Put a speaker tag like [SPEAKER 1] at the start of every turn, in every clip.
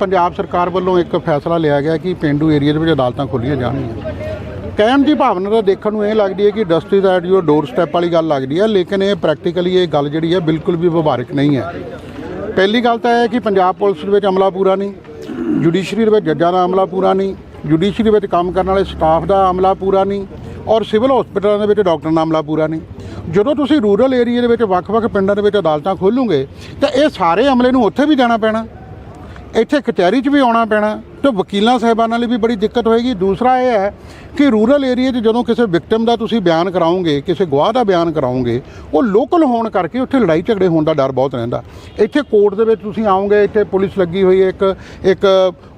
[SPEAKER 1] ਪੰਜਾਬ ਸਰਕਾਰ ਵੱਲੋਂ ਇੱਕ ਫੈਸਲਾ ਲਿਆ ਗਿਆ ਕਿ ਪਿੰਡੂ ਏਰੀਆ ਦੇ ਵਿੱਚ ਅਦਾਲਤਾਂ ਖੋਲ੍ਹੀਆਂ ਜਾਣਗੀਆਂ। ਕਹਿਣ ਦੀ ਭਾਵਨਾ ਤਾਂ ਦੇਖਣ ਨੂੰ ਇਹ ਲੱਗਦੀ ਹੈ ਕਿ ਡਸਟਰੀ ਐਟ ਯੂਰ ਡੋਰ ਸਟੈਪ ਵਾਲੀ ਗੱਲ ਲੱਗਦੀ ਹੈ, ਲੇਕਿਨ ਇਹ ਪ੍ਰੈਕਟੀਕਲੀ ਇਹ ਗੱਲ ਜਿਹੜੀ ਹੈ ਬਿਲਕੁਲ ਵੀ ਵਿਵਹਾਰਿਕ ਨਹੀਂ ਹੈ। ਪਹਿਲੀ ਗੱਲ ਤਾਂ ਇਹ ਹੈ ਕਿ ਪੰਜਾਬ ਪੁਲਿਸ ਦੇ ਵਿੱਚ ਅਮਲਾ ਪੂਰਾ ਨਹੀਂ ਜੁਡੀਸ਼ਰੀ ਦੇ ਵਿੱਚ ਜੱਜਾਂ ਦਾ ਅਮਲਾ ਪੂਰਾ ਨਹੀਂ ਜੁਡੀਸ਼ਰੀ ਵਿੱਚ ਕੰਮ ਕਰਨ ਵਾਲੇ ਸਟਾਫ ਦਾ ਅਮਲਾ ਪੂਰਾ ਨਹੀਂ, ਔਰ ਸਿਵਲ ਹਸਪੀਟਲਾਂ ਦੇ ਵਿੱਚ ਡਾਕਟਰਾਂ ਦਾ ਅਮਲਾ ਪੂਰਾ ਨਹੀਂ। ਜਦੋਂ ਤੁਸੀਂ ਰੂਰਲ ਏਰੀਆ ਦੇ ਵਿੱਚ ਵੱਖ-ਵੱਖ ਪਿੰਡਾਂ ਦੇ ਵਿੱਚ ਅਦਾਲਤਾਂ ਖੋਲ੍ਹੋਗੇ ਤਾਂ ਇਹ ਸਾਰੇ ਅਮਲੇ ਨੂੰ ਉੱਥੇ ਵੀ ਜਾਣਾ ਪੈਣਾ। ਇੱਥੇ ਕਚਹਿਰੀ 'ਚ ਵੀ ਆਉਣਾ ਪੈਣਾ ਤੇ ਵਕੀਲਾਂ ਸਾਹਿਬਾਨਾਂ ਲਈ ਵੀ ਬੜੀ ਦਿੱਕਤ ਹੋਏਗੀ। ਦੂਸਰਾ ਇਹ ਹੈ ਕਿ ਰੂਰਲ ਏਰੀਆ 'ਚ ਜਦੋਂ ਕਿਸੇ ਵਿਕਟਮ ਦਾ ਤੁਸੀਂ ਬਿਆਨ ਕਰਾਓਗੇ, ਕਿਸੇ ਗਵਾਹ ਦਾ ਬਿਆਨ ਕਰਾਉਂਗੇ ਉਹ ਲੋਕਲ ਹੋਣ ਕਰਕੇ ਉੱਥੇ ਲੜਾਈ ਝਗੜੇ ਹੋਣ ਦਾ ਡਰ ਬਹੁਤ ਰਹਿੰਦਾ। ਇੱਥੇ ਕੋਰਟ ਦੇ ਵਿੱਚ ਤੁਸੀਂ ਆਉਂਗੇ ਇੱਥੇ ਪੁਲਿਸ ਲੱਗੀ ਹੋਈ ਹੈ, ਇੱਕ ਇੱਕ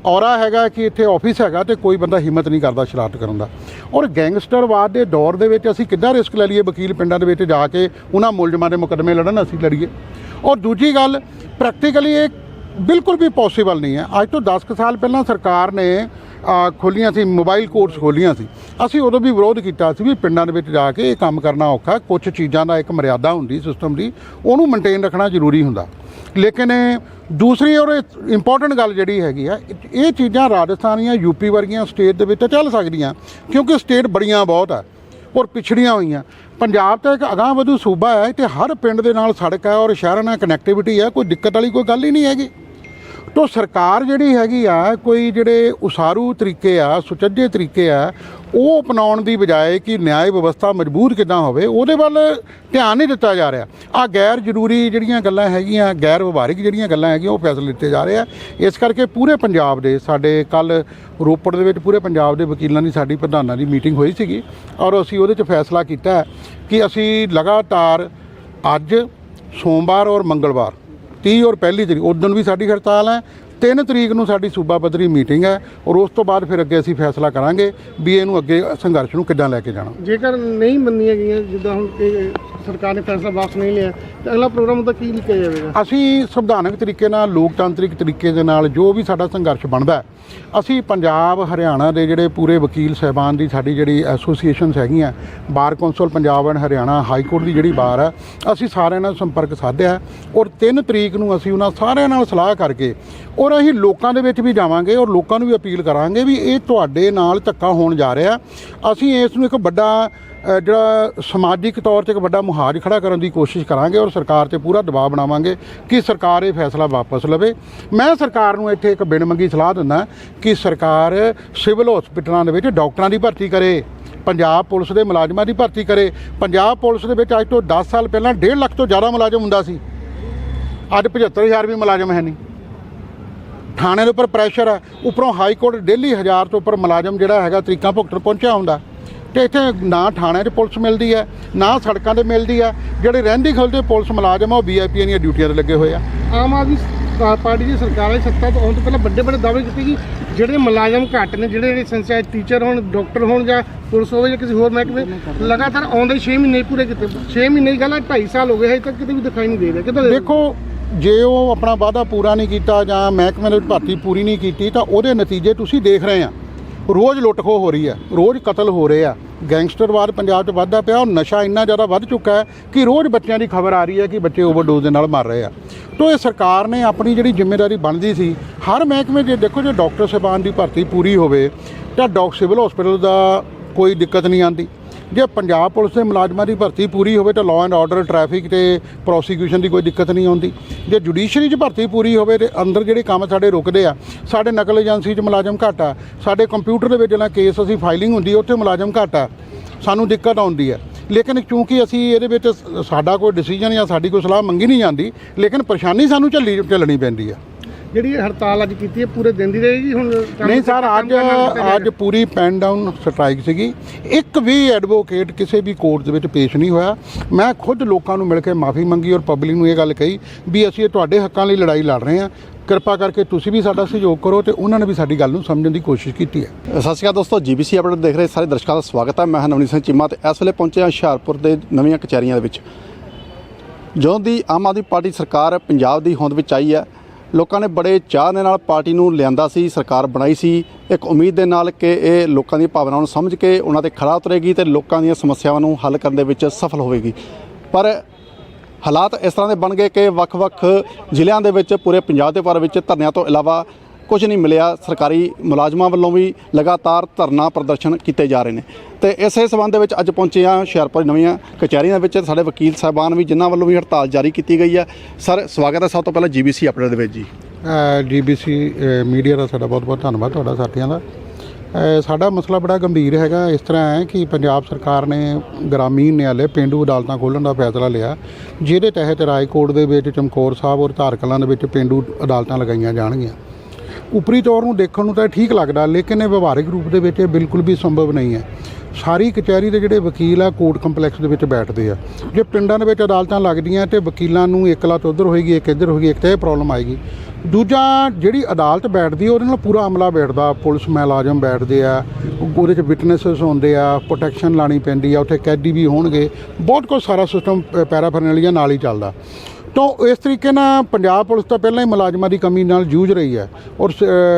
[SPEAKER 1] ਔਰਾ ਹੈਗਾ ਕਿ ਇੱਥੇ ਆਫਿਸ ਹੈਗਾ ਤੇ ਕੋਈ ਬੰਦਾ ਹਿੰਮਤ ਨਹੀਂ ਕਰਦਾ ਸ਼ਰਾਰਤ ਕਰਨ ਦਾ। ਔਰ ਗੈਂਗਸਟਰਵਾਦ ਦੇ ਦੌਰ ਦੇ ਵਿੱਚ ਅਸੀਂ ਕਿੱਦਾਂ ਰਿਸਕ ਲੈ ਲਈਏ ਵਕੀਲ ਪਿੰਡਾਂ ਦੇ ਵਿੱਚ ਜਾ ਕੇ, ਉਹਨਾਂ ਮੁਲਜ਼ਮਾਂ ਦੇ ਮੁਕੱਦਮੇ ਲੜਨ, ਅਸੀਂ ਲੜੀਏ। ਔਰ ਦੂਜੀ ਗੱਲ, ਪ੍ਰੈਕਟੀਕਲੀ ਇਹ ਬਿਲਕੁਲ ਵੀ ਪੋਸੀਬਲ ਨਹੀਂ ਹੈ। ਅੱਜ ਤੋਂ 10 ਕੁ ਸਾਲ ਪਹਿਲਾਂ ਸਰਕਾਰ ਨੇ ਅ, ਖੋਲ੍ਹੀਆਂ ਸੀ ਮੋਬਾਈਲ ਕੋਰਟਸ ਖੋਲ੍ਹੀਆਂ ਸੀ। ਅਸੀਂ ਉਦੋਂ ਵੀ ਵਿਰੋਧ ਕੀਤਾ ਸੀ ਵੀ ਪਿੰਡਾਂ ਦੇ ਵਿੱਚ ਜਾ ਕੇ ਇਹ ਕੰਮ ਕਰਨਾ ਔਖਾ ਕੁਝ ਚੀਜ਼ਾਂ ਦਾ ਇੱਕ ਮਰਿਆਦਾ ਹੁੰਦੀ ਸਿਸਟਮ ਦੀ ਉਹਨੂੰ ਮੇਨਟੇਨ ਰੱਖਣਾ ਜ਼ਰੂਰੀ ਹੁੰਦਾ। ਲੇਕਿਨ ਦੂਸਰੀ ਔਰ ਇੰਪੋਰਟੈਂਟ ਗੱਲ ਜਿਹੜੀ ਹੈਗੀ ਆ ਇਹ ਚੀਜ਼ਾਂ ਰਾਜਸਥਾਨ ਜਾਂ ਯੂਪੀ ਵਰਗੀਆਂ ਸਟੇਟ ਦੇ ਵਿੱਚ ਤਾਂ ਚੱਲ ਸਕਦੀਆਂ ਕਿਉਂਕਿ ਸਟੇਟ ਬੜੀਆਂ ਬਹੁਤ ਆ ਔਰ ਪਿਛੜੀਆਂ ਹੋਈਆਂ। ਪੰਜਾਬ ਤਾਂ ਇੱਕ ਅਗਾਂਹ ਵਧੂ ਸੂਬਾ ਹੈ ਤੇ ਹਰ ਪਿੰਡ ਦੇ ਨਾਲ ਸੜਕ ਹੈ ਔਰ ਸ਼ਹਿਰਾਂ ਨਾਲ ਕਨੈਕਟੀਵਿਟੀ ਹੈ ਕੋਈ ਦਿੱਕਤ ਵਾਲੀ ਕੋਈ ਗੱਲ ਹੀ ਨਹੀਂ ਹੈਗੀ। ਤੋ ਸਰਕਾਰ ਜਿਹੜੀ ਹੈਗੀ ਆ, ਕੋਈ ਜਿਹੜੇ ਉਸਾਰੂ ਤਰੀਕੇ ਆ, ਸੁਚੱਜੇ ਤਰੀਕੇ ਆ, ਉਹ ਅਪਣਾਉਣ ਦੀ ਬਜਾਏ ਕਿ ਨਿਆਂ ਵਿਵਸਥਾ ਮਜ਼ਬੂਤ ਕਿੱਦਾਂ ਹੋਵੇ, ਉਹਦੇ ਵੱਲ ਧਿਆਨ ਨਹੀਂ ਦਿੱਤਾ ਜਾ ਰਿਹਾ। ਆ ਗੈਰ ਜ਼ਰੂਰੀ ਜਿਹੜੀਆਂ ਗੱਲਾਂ ਹੈਗੀਆਂ, ਗੈਰ ਵਿਵਹਾਰਿਕ ਜਿਹੜੀਆਂ ਗੱਲਾਂ ਹੈਗੀਆਂ, ਉਹ ਫੈਸਲੇ ਲਿੱਤੇ ਜਾ ਰਹੇ ਆ। ਇਸ ਕਰਕੇ ਪੂਰੇ ਪੰਜਾਬ ਦੇ, ਸਾਡੇ ਕੱਲ ਰੋਪੜ ਦੇ ਵਿੱਚ ਪੂਰੇ ਪੰਜਾਬ ਦੇ ਵਕੀਲਾਂ ਦੀ ਸਾਡੀ ਪ੍ਰਧਾਨਾਂ ਦੀ ਮੀਟਿੰਗ ਹੋਈ ਸੀਗੀ ਔਰ ਅਸੀਂ ਉਹਦੇ 'ਚ ਫੈਸਲਾ ਕੀਤਾ ਕਿ ਅਸੀਂ ਲਗਾਤਾਰ ਅੱਜ ਸੋਮਵਾਰ ਔਰ ਮੰਗਲਵਾਰ 30 ਔਰ ਪਹਿਲੀ ਤਰੀਕ ਉਦੋਂ ਵੀ ਸਾਡੀ ਹੜਤਾਲ ਹੈ 3 ਤਰੀਕ ਨੂੰ ਸਾਡੀ ਸੂਬਾ ਪੱਧਰੀ ਮੀਟਿੰਗ ਹੈ ਔਰ ਉਸ ਤੋਂ ਬਾਅਦ ਫਿਰ ਅੱਗੇ ਅਸੀਂ ਫੈਸਲਾ ਕਰਾਂਗੇ ਵੀ ਇਹਨੂੰ ਅੱਗੇ ਸੰਘਰਸ਼ ਨੂੰ ਕਿੱਦਾਂ ਲੈ ਕੇ ਜਾਣਾ।
[SPEAKER 2] ਜੇਕਰ ਨਹੀਂ ਮੰਨੀਆਂ ਗਈਆਂ ਜਿੱਦਾਂ ਹੁਣ ਸਰਕਾਰ ਨੇ ਫੈਸਲਾ ਵਾਪਸ ਨਹੀਂ ਲਿਆ ਤਾਂ ਅਗਲਾ ਪ੍ਰੋਗਰਾਮ ਉਹਦਾ ਕੀ ਲਿਖਿਆ ਜਾਵੇਗਾ?
[SPEAKER 1] ਅਸੀਂ ਸੰਵਿਧਾਨਕ ਤਰੀਕੇ ਨਾਲ ਲੋਕਤਾਂਤਰਿਕ ਤਰੀਕੇ ਦੇ ਨਾਲ ਜੋ ਵੀ ਸਾਡਾ ਸੰਘਰਸ਼ ਬਣਦਾ ਅਸੀਂ ਪੰਜਾਬ ਹਰਿਆਣਾ ਦੇ ਜਿਹੜੇ ਪੂਰੇ ਵਕੀਲ ਸਹਿਬਾਨ ਦੀ ਸਾਡੀ ਜਿਹੜੀ ਐਸੋਸੀਏਸ਼ਨਸ ਹੈਗੀਆਂ bar council Punjab and Haryana high court ਦੀ ਜਿਹੜੀ ਬਾਰ ਹੈ ਅਸੀਂ ਸਾਰਿਆਂ ਨਾਲ ਸੰਪਰਕ ਸਾਧਿਆ ਔਰ 3 ਤਰੀਕ ਨੂੰ ਅਸੀਂ ਉਹਨਾਂ ਸਾਰਿਆਂ ਨਾਲ ਸਲਾਹ ਕਰਕੇ ਔਰ ਅਸੀਂ ਲੋਕਾਂ ਦੇ ਵਿੱਚ ਵੀ ਜਾਵਾਂਗੇ ਔਰ ਲੋਕਾਂ ਨੂੰ ਵੀ ਅਪੀਲ ਕਰਾਂਗੇ ਵੀ ਇਹ ਤੁਹਾਡੇ ਨਾਲ ਧੱਕਾ ਹੋਣ ਜਾ ਰਿਹਾ। ਅਸੀਂ ਇਸ ਨੂੰ ਇੱਕ ਵੱਡਾ ਜਿਹੜਾ ਸਮਾਜਿਕ ਤੌਰ ਤੇ ਇੱਕ ਵੱਡਾ ਮੁਹਾਜ ਖੜਾ ਕਰਨ ਦੀ ਕੋਸ਼ਿਸ਼ ਕਰਾਂਗੇ ਔਰ ਸਰਕਾਰ ਤੇ ਪੂਰਾ ਦਬਾਅ ਬਣਾਵਾਂਗੇ ਕਿ ਸਰਕਾਰ ਇਹ ਫੈਸਲਾ ਵਾਪਸ ਲਵੇ। ਮੈਂ ਸਰਕਾਰ ਨੂੰ ਇੱਥੇ ਇੱਕ ਬਿਨ ਮੰਗੀ ਸਲਾਹ ਦਿੰਦਾ ਕਿ ਸਰਕਾਰ ਸਿਵਲ ਹਸਪੀਟਲਾਂ ਦੇ ਵਿੱਚ ਡਾਕਟਰਾਂ ਦੀ ਭਰਤੀ ਕਰੇ, ਪੰਜਾਬ ਪੁਲਿਸ ਦੇ ਮੁਲਾਜ਼ਮਾਂ ਦੀ ਭਰਤੀ ਕਰੇ। ਪੰਜਾਬ ਪੁਲਿਸ ਦੇ ਵਿੱਚ ਅੱਜ ਤੋਂ 10 ਸਾਲ ਪਹਿਲਾਂ 1.5 ਲੱਖ ਤੋਂ ਜ਼ਿਆਦਾ ਮੁਲਾਜ਼ਮ ਹੁੰਦਾ ਸੀ। ਅੱਜ 75000 ਵੀ ਮੁਲਾਜ਼ਮ ਹੈ ਨਹੀਂ। ਥਾਣੇ ਦੇ ਉੱਪਰ ਪ੍ਰੈਸ਼ਰ ਹੈ ਉੱਪਰੋਂ ਹਾਈ ਕੋਰਟ ਡੇਲੀ ਹਜ਼ਾਰ ਤੋਂ ਉੱਪਰ ਮੁਲਾਜ਼ਮ ਜਿਹੜਾ ਹੈਗਾ ਤਰੀਕਾਂ ਭੁਗਤਣ ਪਹੁੰਚਿਆ ਹੁੰਦਾ। ਤੇ ਇੱਥੇ ਨਾ ਥਾਣਿਆਂ 'ਚ ਪੁਲਿਸ ਮਿਲਦੀ ਹੈ ਨਾ ਸੜਕਾਂ ਤੇ ਮਿਲਦੀ ਹੈ। ਜਿਹੜੇ ਰਹਿੰਦੀ ਖੁੱਲਦੇ ਪੁਲਿਸ ਮੁਲਾਜ਼ਮ ਆ ਉਹ ਵੀਆਈਪੀਆਂ ਦੀਆਂ ਡਿਊਟੀਆਂ ਤੇ ਲੱਗੇ ਹੋਏ ਆ।
[SPEAKER 2] ਆਮ ਆਦਮੀ ਪਾਰਟੀ ਦੀ ਸਰਕਾਰ ਆਈ ਸੱਤਾ ਤੋਂ ਆਉਣ ਤੋਂ ਪਹਿਲਾਂ ਵੱਡੇ ਵੱਡੇ ਦਾਅਵੇ ਕੀਤੇ ਕਿ ਜਿਹੜੇ ਮੁਲਾਜ਼ਮ ਘੱਟ ਨੇ ਜਿਹੜੇ ਜਿਹੜੇ ਸੰਚਾਇਤ ਟੀਚਰ ਹੋਣ ਡਾਕਟਰ ਹੋਣ ਜਾਂ ਪੁਲਿਸ ਹੋਵੇ ਜਾਂ ਕਿਸੇ ਹੋਰ ਮਹਿਕਮੇ ਲਗਾਤਾਰ ਆਉਂਦੇ 6 ਮਹੀਨੇ ਪੂਰੇ ਕੀਤੇ। 6 ਮਹੀਨੇ ਦੀ ਗੱਲ ਹੈ 2.5 ਸਾਲ ਹੋ ਗਏ ਹਜੇ ਤੱਕ ਕਿਤੇ ਵੀ ਦਿਖਾਈ ਨਹੀਂ ਦੇ ਰਿਹਾ। ਕਿਤੇ
[SPEAKER 1] ਦੇਖੋ ਜੇ ਉਹ ਆਪਣਾ ਵਾਅਦਾ ਪੂਰਾ ਨਹੀਂ ਕੀਤਾ ਜਾਂ ਮਹਿਕਮੇ ਦੇ ਵਿੱਚ ਭਰਤੀ ਪੂਰੀ ਨਹੀਂ ਕੀਤੀ, ਤਾਂ ਉਹਦੇ ਨਤੀਜੇ ਤੁਸੀਂ ਦੇਖ ਰਹੇ ਆ। ਰੋਜ਼ ਲੁੱਟਖੋ ਹੋ ਰਹੀ ਹੈ ਰੋਜ਼ ਕਤਲ ਹੋ ਰਹੇ ਆ। ਗੈਂਗਸਟਰਵਾਦ ਪੰਜਾਬ 'ਚ ਵੱਧਦਾ ਪਿਆ ਔਰ ਨਸ਼ਾ ਇੰਨਾ ਜ਼ਿਆਦਾ ਵੱਧ ਚੁੱਕਾ ਹੈ ਕਿ ਰੋਜ਼ ਬੱਚਿਆਂ ਦੀ ਖਬਰ ਆ ਰਹੀ ਹੈ ਕਿ ਬੱਚੇ ਓਵਰਡੋਜ਼ ਦੇ ਨਾਲ ਮਰ ਰਹੇ ਆ। ਤੋਂ ਇਹ ਸਰਕਾਰ ਨੇ ਆਪਣੀ ਜਿਹੜੀ ਜ਼ਿੰਮੇਵਾਰੀ ਬਣਦੀ ਸੀ, ਹਰ ਮਹਿਕਮੇ ਜੇ ਦੇਖੋ ਜੇ ਡਾਕਟਰ ਸਾਹਿਬਾਨ ਦੀ ਭਰਤੀ ਪੂਰੀ ਹੋਵੇ, ਤਾਂ ਡਾਕ ਸਿਵਲ ਹਸਪੀਟਲ ਦਾ ਕੋਈ ਦਿੱਕਤ ਨਹੀਂ ਆਉਂਦੀ। ਜੇ ਪੰਜਾਬ ਪੁਲਿਸ ਦੇ ਮੁਲਾਜ਼ਮਾਂ ਦੀ ਭਰਤੀ ਪੂਰੀ ਹੋਵੇ ਤਾਂ ਲਾਅ ਐਂਡ ਆਰਡਰ ਟ੍ਰੈਫਿਕ ਤੇ ਪ੍ਰੋਸੀਕਿਊਸ਼ਨ ਦੀ ਕੋਈ ਦਿੱਕਤ ਨਹੀਂ ਆਉਂਦੀ। ਜੇ ਜੁਡੀਸ਼ਰੀ 'ਚ ਭਰਤੀ ਪੂਰੀ ਹੋਵੇ ਤੇ ਅੰਦਰ ਜਿਹੜੇ ਕੰਮ ਸਾਡੇ ਰੁਕਦੇ ਆ, ਸਾਡੇ ਨਕਲ ਏਜੰਸੀ 'ਚ ਮੁਲਾਜ਼ਮ ਘੱਟ ਆ, ਸਾਡੇ ਕੰਪਿਊਟਰ ਦੇ ਵਿੱਚ ਜਿਹੜਾ ਕੇਸ ਅਸੀਂ ਫਾਈਲਿੰਗ ਹੁੰਦੀ ਉੱਥੇ ਮੁਲਾਜ਼ਮ ਘੱਟ ਆ, ਸਾਨੂੰ ਦਿੱਕਤ ਆਉਂਦੀ ਹੈ ਲੇਕਿਨ ਕਿਉਂਕਿ ਅਸੀਂ ਇਹਦੇ ਵਿੱਚ ਸਾਡਾ ਕੋਈ ਡਿਸੀਜਨ ਜਾਂ ਸਾਡੀ ਕੋਈ ਸਲਾਹ ਮੰਗੀ ਨਹੀਂ ਜਾਂਦੀ, ਲੇਕਿਨ ਪਰੇਸ਼ਾਨੀ ਸਾਨੂੰ ਝੱਲੀ, ਝੱਲਣੀ ਪੈਂਦੀ ਆ।
[SPEAKER 2] ਜਿਹੜੀ ਹੜਤਾਲ ਅੱਜ ਕੀਤੀ ਹੈ ਪੂਰੇ ਦਿਨ ਦੀ ਰਹੇਗੀ? ਹੁਣ
[SPEAKER 1] ਨਹੀਂ ਸਰ ਅੱਜ? ਅੱਜ ਪੂਰੀ ਪੈਨ ਡਾਊਨ ਸਟ੍ਰਾਈਕ ਸੀਗੀ। ਇੱਕ ਵੀ ਐਡਵੋਕੇਟ ਕਿਸੇ ਵੀ ਕੋਰਟ ਦੇ ਵਿੱਚ ਪੇਸ਼ ਨਹੀਂ ਹੋਇਆ। ਮੈਂ ਖੁਦ ਲੋਕਾਂ ਨੂੰ ਮਿਲ ਕੇ ਮਾਫੀ ਮੰਗੀ ਔਰ ਪਬਲਿਕ ਨੂੰ ਇਹ ਗੱਲ ਕਹੀ ਵੀ ਅਸੀਂ ਇਹ ਤੁਹਾਡੇ ਹੱਕਾਂ ਲਈ ਲੜਾਈ ਲੜ ਰਹੇ ਹਾਂ। ਕਿਰਪਾ ਕਰਕੇ ਤੁਸੀਂ ਵੀ ਸਾਡਾ ਸਹਿਯੋਗ ਕਰੋ ਤੇ ਉਹਨਾਂ ਨੇ ਵੀ ਸਾਡੀ ਗੱਲ ਨੂੰ ਸਮਝਣ ਦੀ ਕੋਸ਼ਿਸ਼ ਕੀਤੀ ਹੈ।
[SPEAKER 3] ਸਤਿ ਸ਼੍ਰੀ ਅਕਾਲ ਦੋਸਤੋ ਜੀਬੀਸੀ ਅਪਡੇਟ ਦੇਖ ਰਹੇ ਸਾਰੇ ਦਰਸ਼ਕਾਂ ਦਾ ਸਵਾਗਤ ਹੈ। ਮੈਂ ਹਾਂ ਨਵਨੀਤ ਸਿੰਘ ਚੀਮਾ ਤੇ ਇਸ ਵੇਲੇ ਪਹੁੰਚੇ ਹਾਂ ਹੁਸ਼ਿਆਰਪੁਰ ਦੇ ਨਵੀਆਂ ਕਚਹਿਰੀਆਂ ਦੇ ਵਿੱਚ। ਜਦੋਂ ਦੀ ਆਮ ਆਦਮੀ ਪਾਰਟੀ ਸਰਕਾਰ ਪੰਜਾਬ ਦੀ ਹੋਂਦ ਵਿੱਚ ਆਈ ਹੈ ਲੋਕਾਂ ਨੇ ਬੜੇ ਚਾਅ ਦੇ ਨਾਲ ਪਾਰਟੀ ਨੂੰ ਲਿਆਂਦਾ ਸੀ, ਸਰਕਾਰ ਬਣਾਈ ਸੀ। ਇੱਕ ਉਮੀਦ ਦੇ ਨਾਲ ਕਿ ਇਹ ਲੋਕਾਂ ਦੀ ਭਾਵਨਾਵਾਂ ਨੂੰ ਸਮਝ ਕੇ ਉਹਨਾਂ ਤੇ ਖੜਾ ਉਤਰੇਗੀ ਤੇ ਲੋਕਾਂ ਦੀਆਂ ਸਮੱਸਿਆਵਾਂ ਨੂੰ ਹੱਲ ਕਰਨ ਦੇ ਵਿੱਚ ਸਫਲ ਹੋਵੇਗੀ। ਪਰ ਹਾਲਾਤ ਇਸ ਤਰ੍ਹਾਂ ਦੇ ਬਣ ਗਏ ਕਿ ਵੱਖ-ਵੱਖ ਜ਼ਿਲ੍ਹਿਆਂ ਦੇ ਵਿੱਚ, ਪੂਰੇ ਪੰਜਾਬ ਦੇ ਭਰ ਵਿੱਚ ਧਰਨਿਆਂ ਤੋਂ ਇਲਾਵਾ ਕੁਝ ਨਹੀਂ ਮਿਲਿਆ। ਸਰਕਾਰੀ ਮੁਲਾਜ਼ਮਾਂ ਵੱਲੋਂ ਵੀ ਲਗਾਤਾਰ ਧਰਨਾ ਪ੍ਰਦਰਸ਼ਨ ਕੀਤੇ ਜਾ ਰਹੇ ਨੇ। ਤੇ ਇਸੇ ਸਬੰਧ ਵਿੱਚ ਅੱਜ ਪਹੁੰਚੇ ਹਾਂ ਹੁਸ਼ਿਆਰਪੁਰ ਨਵੀਆਂ ਕਚਹਿਰੀਆਂ ਦੇ ਵਿੱਚ। ਸਾਡੇ ਵਕੀਲ ਸਾਹਿਬਾਨ ਵੀ ਜਿਨ੍ਹਾਂ ਵੱਲੋਂ ਵੀ ਹੜਤਾਲ ਜਾਰੀ ਕੀਤੀ ਗਈ ਹੈ। ਸਰ, ਸਵਾਗਤ ਹੈ ਸਭ ਤੋਂ ਪਹਿਲਾਂ ਜੀਬੀਸੀ ਅਪਡੇਟ ਦੇ ਵਿੱਚ ਜੀ।
[SPEAKER 1] ਜੀਬੀਸੀ ਮੀਡੀਆ ਦਾ ਸਾਡਾ ਬਹੁਤ ਬਹੁਤ ਧੰਨਵਾਦ ਤੁਹਾਡਾ, ਸਾਥੀਆਂ ਦਾ। ਸਾਡਾ ਮਸਲਾ ਬੜਾ ਗੰਭੀਰ ਹੈਗਾ। ਇਸ ਤਰ੍ਹਾਂ ਹੈ ਕਿ ਪੰਜਾਬ ਸਰਕਾਰ ਨੇ ਗ੍ਰਾਮੀਣ ਨਿਆਲੇ ਪਿੰਡੂ ਅਦਾਲਤਾਂ ਖੋਲ੍ਹਣ ਦਾ ਫੈਸਲਾ ਲਿਆ। ਜਿਹਦੇ ਤਹਿਤ ਰਾਏਕੋਟ ਦੇ ਵਿੱਚ ਚਮਕੌਰ ਸਾਹਿਬ ਔਰ ਧਾਰਕਲਾਂ ਦੇ ਵਿੱਚ ਪਿੰਡੂ ਅਦਾਲਤਾਂ ਲਗਾਈਆਂ ਜਾਣਗੀਆਂ। ਉਪਰੀ ਤੌਰ ਨੂੰ ਦੇਖਣ ਨੂੰ ਤਾਂ ਇਹ ਠੀਕ ਲੱਗਦਾ, ਲੇਕਿਨ ਇਹ ਵਿਵਹਾਰਿਕ ਰੂਪ ਦੇ ਵਿੱਚ ਇਹ ਬਿਲਕੁਲ ਵੀ ਸੰਭਵ ਨਹੀਂ ਹੈ। ਸਾਰੀ ਕਚਹਿਰੀ ਦੇ ਜਿਹੜੇ ਵਕੀਲ ਆ, ਕੋਰਟ ਕੰਪਲੈਕਸ ਦੇ ਵਿੱਚ ਬੈਠਦੇ ਆ। ਜੇ ਪਿੰਡਾਂ ਦੇ ਵਿੱਚ ਅਦਾਲਤਾਂ ਲੱਗਦੀਆਂ ਤੇ ਵਕੀਲਾਂ ਨੂੰ ਇੱਕ ਲੱਤ ਉਧਰ ਹੋਏਗੀ, ਇੱਕ ਇੱਧਰ ਹੋਏਗੀ, ਇੱਕ ਤਾਂ ਇਹ ਪ੍ਰੋਬਲਮ ਆਏਗੀ। ਦੂਜਾ, ਜਿਹੜੀ ਅਦਾਲਤ ਬੈਠਦੀ ਉਹਦੇ ਨਾਲ ਪੂਰਾ ਅਮਲਾ ਬੈਠਦਾ। ਪੁਲਿਸ ਮੁਲਾਜ਼ਮ ਬੈਠਦੇ ਆ, ਉਹਦੇ 'ਚ ਵਿਟਨੈਸਸ ਹੁੰਦੇ ਆ ਪ੍ਰੋਟੈਕਸ਼ਨ ਲਾਣੀ ਪੈਂਦੀ ਆ, ਉੱਥੇ ਕੈਦੀ ਵੀ ਹੋਣਗੇ। ਬਹੁਤ ਕੁਝ ਸਾਰਾ ਸਿਸਟਮ ਪੈਰਾਫਰਨਲੀਆ ਨਾਲ ਹੀ ਚੱਲਦਾ। ਤਾਂ ਇਸ ਤਰੀਕੇ ਨਾਲ ਪੰਜਾਬ ਪੁਲਿਸ ਤਾਂ ਪਹਿਲਾਂ ਹੀ ਮੁਲਾਜ਼ਮਾਂ ਦੀ ਕਮੀ ਨਾਲ ਜੂਝ ਰਹੀ ਹੈ ਔਰ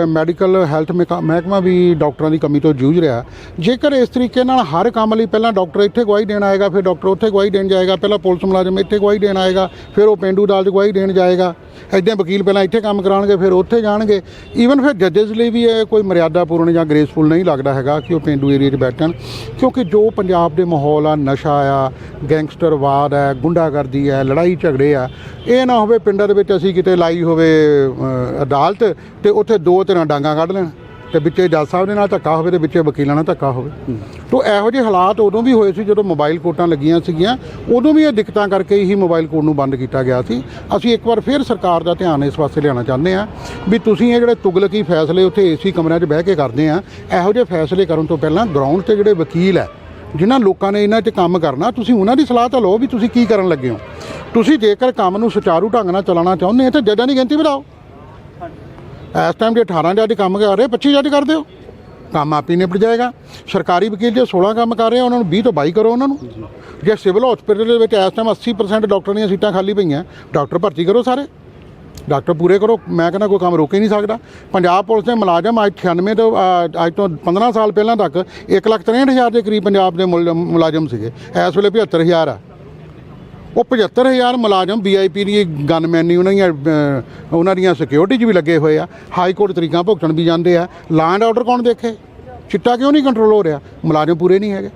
[SPEAKER 1] ਮੈਡੀਕਲ ਹੈਲਥ ਮਹਿਕਮਾ ਵੀ ਡਾਕਟਰਾਂ ਦੀ ਕਮੀ ਤੋਂ ਜੂਝ ਰਿਹਾ। ਜੇਕਰ ਇਸ ਤਰੀਕੇ ਨਾਲ ਹਰ ਕੰਮ ਲਈ ਪਹਿਲਾਂ ਡਾਕਟਰ ਇੱਥੇ ਗਵਾਹੀ ਦੇਣ ਆਏਗਾ, ਫਿਰ ਡਾਕਟਰ ਉੱਥੇ ਗਵਾਹੀ ਦੇਣ ਜਾਏਗਾ, ਪਹਿਲਾਂ ਪੁਲਿਸ ਮੁਲਾਜ਼ਮ ਇੱਥੇ ਗਵਾਹੀ ਦੇਣ ਆਏਗਾ, ਫਿਰ ਉਹ ਪਿੰਡੂ ਅਦਾਲਤ ਗਵਾਹੀ ਦੇਣ ਜਾਏਗਾ। ਇੱਦਾਂ ਵਕੀਲ ਪਹਿਲਾਂ ਇੱਥੇ ਕੰਮ ਕਰਾਉਣਗੇ, ਫਿਰ ਉੱਥੇ ਜਾਣਗੇ। ਈਵਨ ਫਿਰ ਜੱਜਸ ਲਈ ਵੀ ਇਹ ਕੋਈ ਮਰਿਆਦਾਪੂਰਨ ਜਾਂ ਗ੍ਰੇਸਫੁਲ ਨਹੀਂ ਲੱਗਦਾ ਹੈਗਾ ਕਿ ਉਹ ਪਿੰਡੂ ਏਰੀਆ 'ਚ ਬੈਠਣ। ਕਿਉਂਕਿ ਜੋ ਪੰਜਾਬ ਦੇ ਮਾਹੌਲ ਆ, ਨਸ਼ਾ ਆ, ਗੈਂਗਸਟਰਵਾਦ ਹੈ ਗੁੰਡਾਗਰਦੀ ਹੈ ਲੜਾਈ ਝਗੜੇ ਆ, ਇਹ ਨਾ ਹੋਵੇ ਪਿੰਡਾਂ ਦੇ ਵਿੱਚ ਅਸੀਂ ਕਿਤੇ ਲਾਈ ਹੋਵੇ ਅਦਾਲਤ ਤੇ ਉੱਥੇ ਦੋ ਤਰ੍ਹਾਂ ਡਾਂਗਾ ਕੱਢ ਲੈਣ। ਤੇ ਵਿੱਚੇ ਜੱਜ ਸਾਹਿਬ ਦੇ ਨਾਲ ਧੱਕਾ ਹੋਵੇ ਤੇ ਵਿੱਚੇ ਵਕੀਲਾਂ ਨਾਲ ਧੱਕਾ ਹੋਵੇ। ਤੋਂ ਇਹੋ ਜਿਹੇ ਹਾਲਾਤ ਉਦੋਂ ਵੀ ਹੋਏ ਸੀ ਜਦੋਂ ਮੋਬਾਈਲ ਕੋਰਟਾਂ ਲੱਗੀਆਂ ਸੀਗੀਆਂ। ਉਦੋਂ ਵੀ ਇਹ ਦਿੱਕਤਾਂ ਕਰਕੇ ਹੀ ਮੋਬਾਈਲ ਕੋਰਟ ਨੂੰ ਬੰਦ ਕੀਤਾ ਗਿਆ ਸੀ। ਅਸੀਂ ਇੱਕ ਵਾਰ ਫਿਰ ਸਰਕਾਰ ਦਾ ਧਿਆਨ ਇਸ ਪਾਸੇ ਲਿਆਉਣਾ ਚਾਹੁੰਦੇ ਆ ਵੀ ਤੁਸੀਂ ਇਹ ਜਿਹੜੇ ਤੁਗਲਕੀ ਫੈਸਲੇ ਉੱਥੇ ਏਸੀ ਕਮਰਿਆਂ 'ਚ ਬਹਿ ਕੇ ਕਰਦੇ ਆ ਇਹੋ ਜਿਹੇ ਫੈਸਲੇ ਕਰਨ ਤੋਂ ਪਹਿਲਾਂ ਗਰਾਊਂਡ ਤੇ ਜਿਹੜੇ ਵਕੀਲ ਹੈ ਜਿਨ੍ਹਾਂ ਲੋਕਾਂ ਨੇ ਇਹਨਾਂ 'ਚ ਕੰਮ ਕਰਨਾ ਤੁਸੀਂ ਉਹਨਾਂ ਦੀ ਸਲਾਹ ਤਾਂ ਲਓ ਵੀ ਤੁਸੀਂ ਕੀ ਕਰਨ ਲੱਗੇ ਹੋ। ਤੁਸੀਂ ਜੇਕਰ ਕੰਮ ਨੂੰ ਸੁਚਾਰੂ ਢੰਗ ਨਾਲ ਚਲਾਉਣਾ ਚਾਹੁੰਦੇ ਆ ਤਾਂ ਜੱਜਾਂ ਦੀ ਗਿਣਤੀ ਵਧਾਓ। ਇਸ ਟਾਈਮ ਜੇ 18 ਜੱਜ ਕੰਮ ਕਰ ਰਹੇ 25 ਜੱਜ ਕਰ ਦਿਓ। ਕੰਮ ਆਪ ਹੀ ਨਿਪਟ ਜਾਏਗਾ। ਸਰਕਾਰੀ ਵਕੀਲ ਜੇ 16 ਕੰਮ ਕਰ ਰਹੇ ਆ ਉਹਨਾਂ ਨੂੰ 20 ਤੋਂ 22 ਕਰੋ ਉਹਨਾਂ ਨੂੰ। ਜੇ ਸਿਵਲ ਹਸਪੀਟਲ ਦੇ ਵਿੱਚ ਇਸ ਟਾਈਮ 80% ਡਾਕਟਰਾਂ ਦੀਆਂ ਸੀਟਾਂ ਖਾਲੀ ਪਈਆਂ, ਡਾਕਟਰ ਭਰਤੀ ਕਰੋ ਸਾਰੇ। ਡਾਕਟਰ ਪੂਰੇ ਕਰੋ, ਮੈਂ ਕਹਿੰਦਾ ਕੋਈ ਕੰਮ ਰੋਕ ਹੀ ਨਹੀਂ ਸਕਦਾ। ਪੰਜਾਬ ਪੁਲਿਸ ਦੇ ਮੁਲਾਜ਼ਮ ਅੱਜ 96 ਤੋਂ ਅੱਜ ਤੋਂ 15 ਸਾਲ ਪਹਿਲਾਂ ਤੱਕ 163000 ਦੇ ਕਰੀਬ ਪੰਜਾਬ ਦੇ ਮੁਲ- ਮੁਲਾਜ਼ਮ ਸੀਗੇ। ਇਸ ਵੇਲੇ 75000 ਆ। ਉਹ 75000 ਮੁਲਾਜ਼ਮ ਵੀਆਈਪੀ ਦੀ ਗਨਮੈਨ ਨਹੀਂ ਉਹਨਾਂ ਦੀਆਂ ਉਹਨਾਂ ਦੀਆਂ ਸਿਕਿਉਰਿਟੀ 'ਚ ਵੀ ਲੱਗੇ ਹੋਏ ਆ। ਹਾਈ ਕੋਰਟ ਤਰੀਕਾਂ ਭੁਗਤਣ ਵੀ ਜਾਂਦੇ ਆ। ਲੈਂਡ ਐਂਡ ਆਰਡਰ ਕੌਣ ਦੇਖੇ? ਚਿੱਟਾ ਕਿਉਂ ਨਹੀਂ ਕੰਟਰੋਲ ਹੋ ਰਿਹਾ? ਮੁਲਾਜ਼ਮ ਪੂਰੇ ਨਹੀਂ ਹੈਗੇ।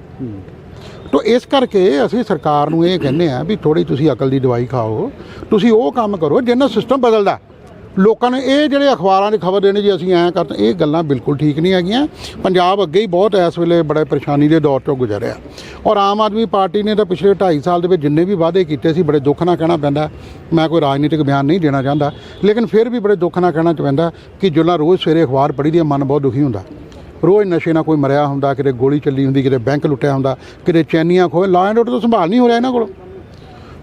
[SPEAKER 1] ਤੋ ਇਸ ਕਰਕੇ ਅਸੀਂ ਸਰਕਾਰ ਨੂੰ ਇਹ ਕਹਿੰਦੇ ਆ ਵੀ ਥੋੜੀ ਤੁਸੀਂ ਅਕਲ ਦੀ ਦਵਾਈ ਖਾਓ। ਤੁਸੀਂ ਉਹ ਕੰਮ ਕਰੋ, ਜਿੰਨਾ ਸਿਸਟਮ ਬਦਲਦਾ। ਲੋਕਾਂ ਨੇ ਇਹ ਜਿਹੜੇ ਅਖਬਾਰਾਂ 'ਚ ਖਬਰ ਦੇਣੀ ਜੀ, ਅਸੀਂ ਐਂ ਕਰਦੇ, ਇਹ ਗੱਲਾਂ ਬਿਲਕੁਲ ਠੀਕ ਨਹੀਂ ਹੈਗੀਆਂ। ਪੰਜਾਬ ਅੱਗੇ ਹੀ ਬਹੁਤ ਇਸ ਵੇਲੇ ਬੜੇ ਪਰੇਸ਼ਾਨੀ ਦੇ ਦੌਰ ਤੋਂ ਗੁਜ਼ਰਿਆ। ਔਰ ਆਮ ਆਦਮੀ ਪਾਰਟੀ ਨੇ ਤਾਂ ਪਿਛਲੇ 2.5 ਸਾਲ ਦੇ ਵਿੱਚ ਜਿੰਨੇ ਵੀ ਵਾਅਦੇ ਕੀਤੇ ਸੀ, ਬੜੇ ਦੁੱਖ ਨਾਲ ਕਹਿਣਾ ਪੈਂਦਾ। ਮੈਂ ਕੋਈ ਰਾਜਨੀਤਿਕ ਬਿਆਨ ਨਹੀਂ ਦੇਣਾ ਚਾਹੁੰਦਾ, ਲੇਕਿਨ ਫਿਰ ਵੀ ਬੜੇ ਦੁੱਖ ਨਾਲ ਕਹਿਣਾ ਪੈਂਦਾ ਕਿ ਜਦੋਂ ਰੋਜ਼ ਸਵੇਰੇ ਅਖਬਾਰ ਪੜ੍ਹੀ ਦੀ ਮਨ ਬਹੁਤ ਦੁਖੀ ਹੁੰਦਾ। ਰੋਜ਼ ਨਸ਼ੇ ਨਾਲ ਕੋਈ ਮਰਿਆ ਹੁੰਦਾ, ਕਿਤੇ ਗੋਲੀ ਚੱਲੀ ਹੁੰਦੀ, ਕਿਤੇ ਬੈਂਕ ਲੁੱਟਿਆ ਹੁੰਦਾ, ਕਿਤੇ ਚੈਨੀਆਂ ਖੋਏ ਲਾਅ ਐਂਡ ਆਰਡਰ ਤੋਂ ਸੰਭਾਲ ਨਹੀਂ ਹੋ ਰਿਹਾ ਇਹਨਾਂ ਕੋਲ।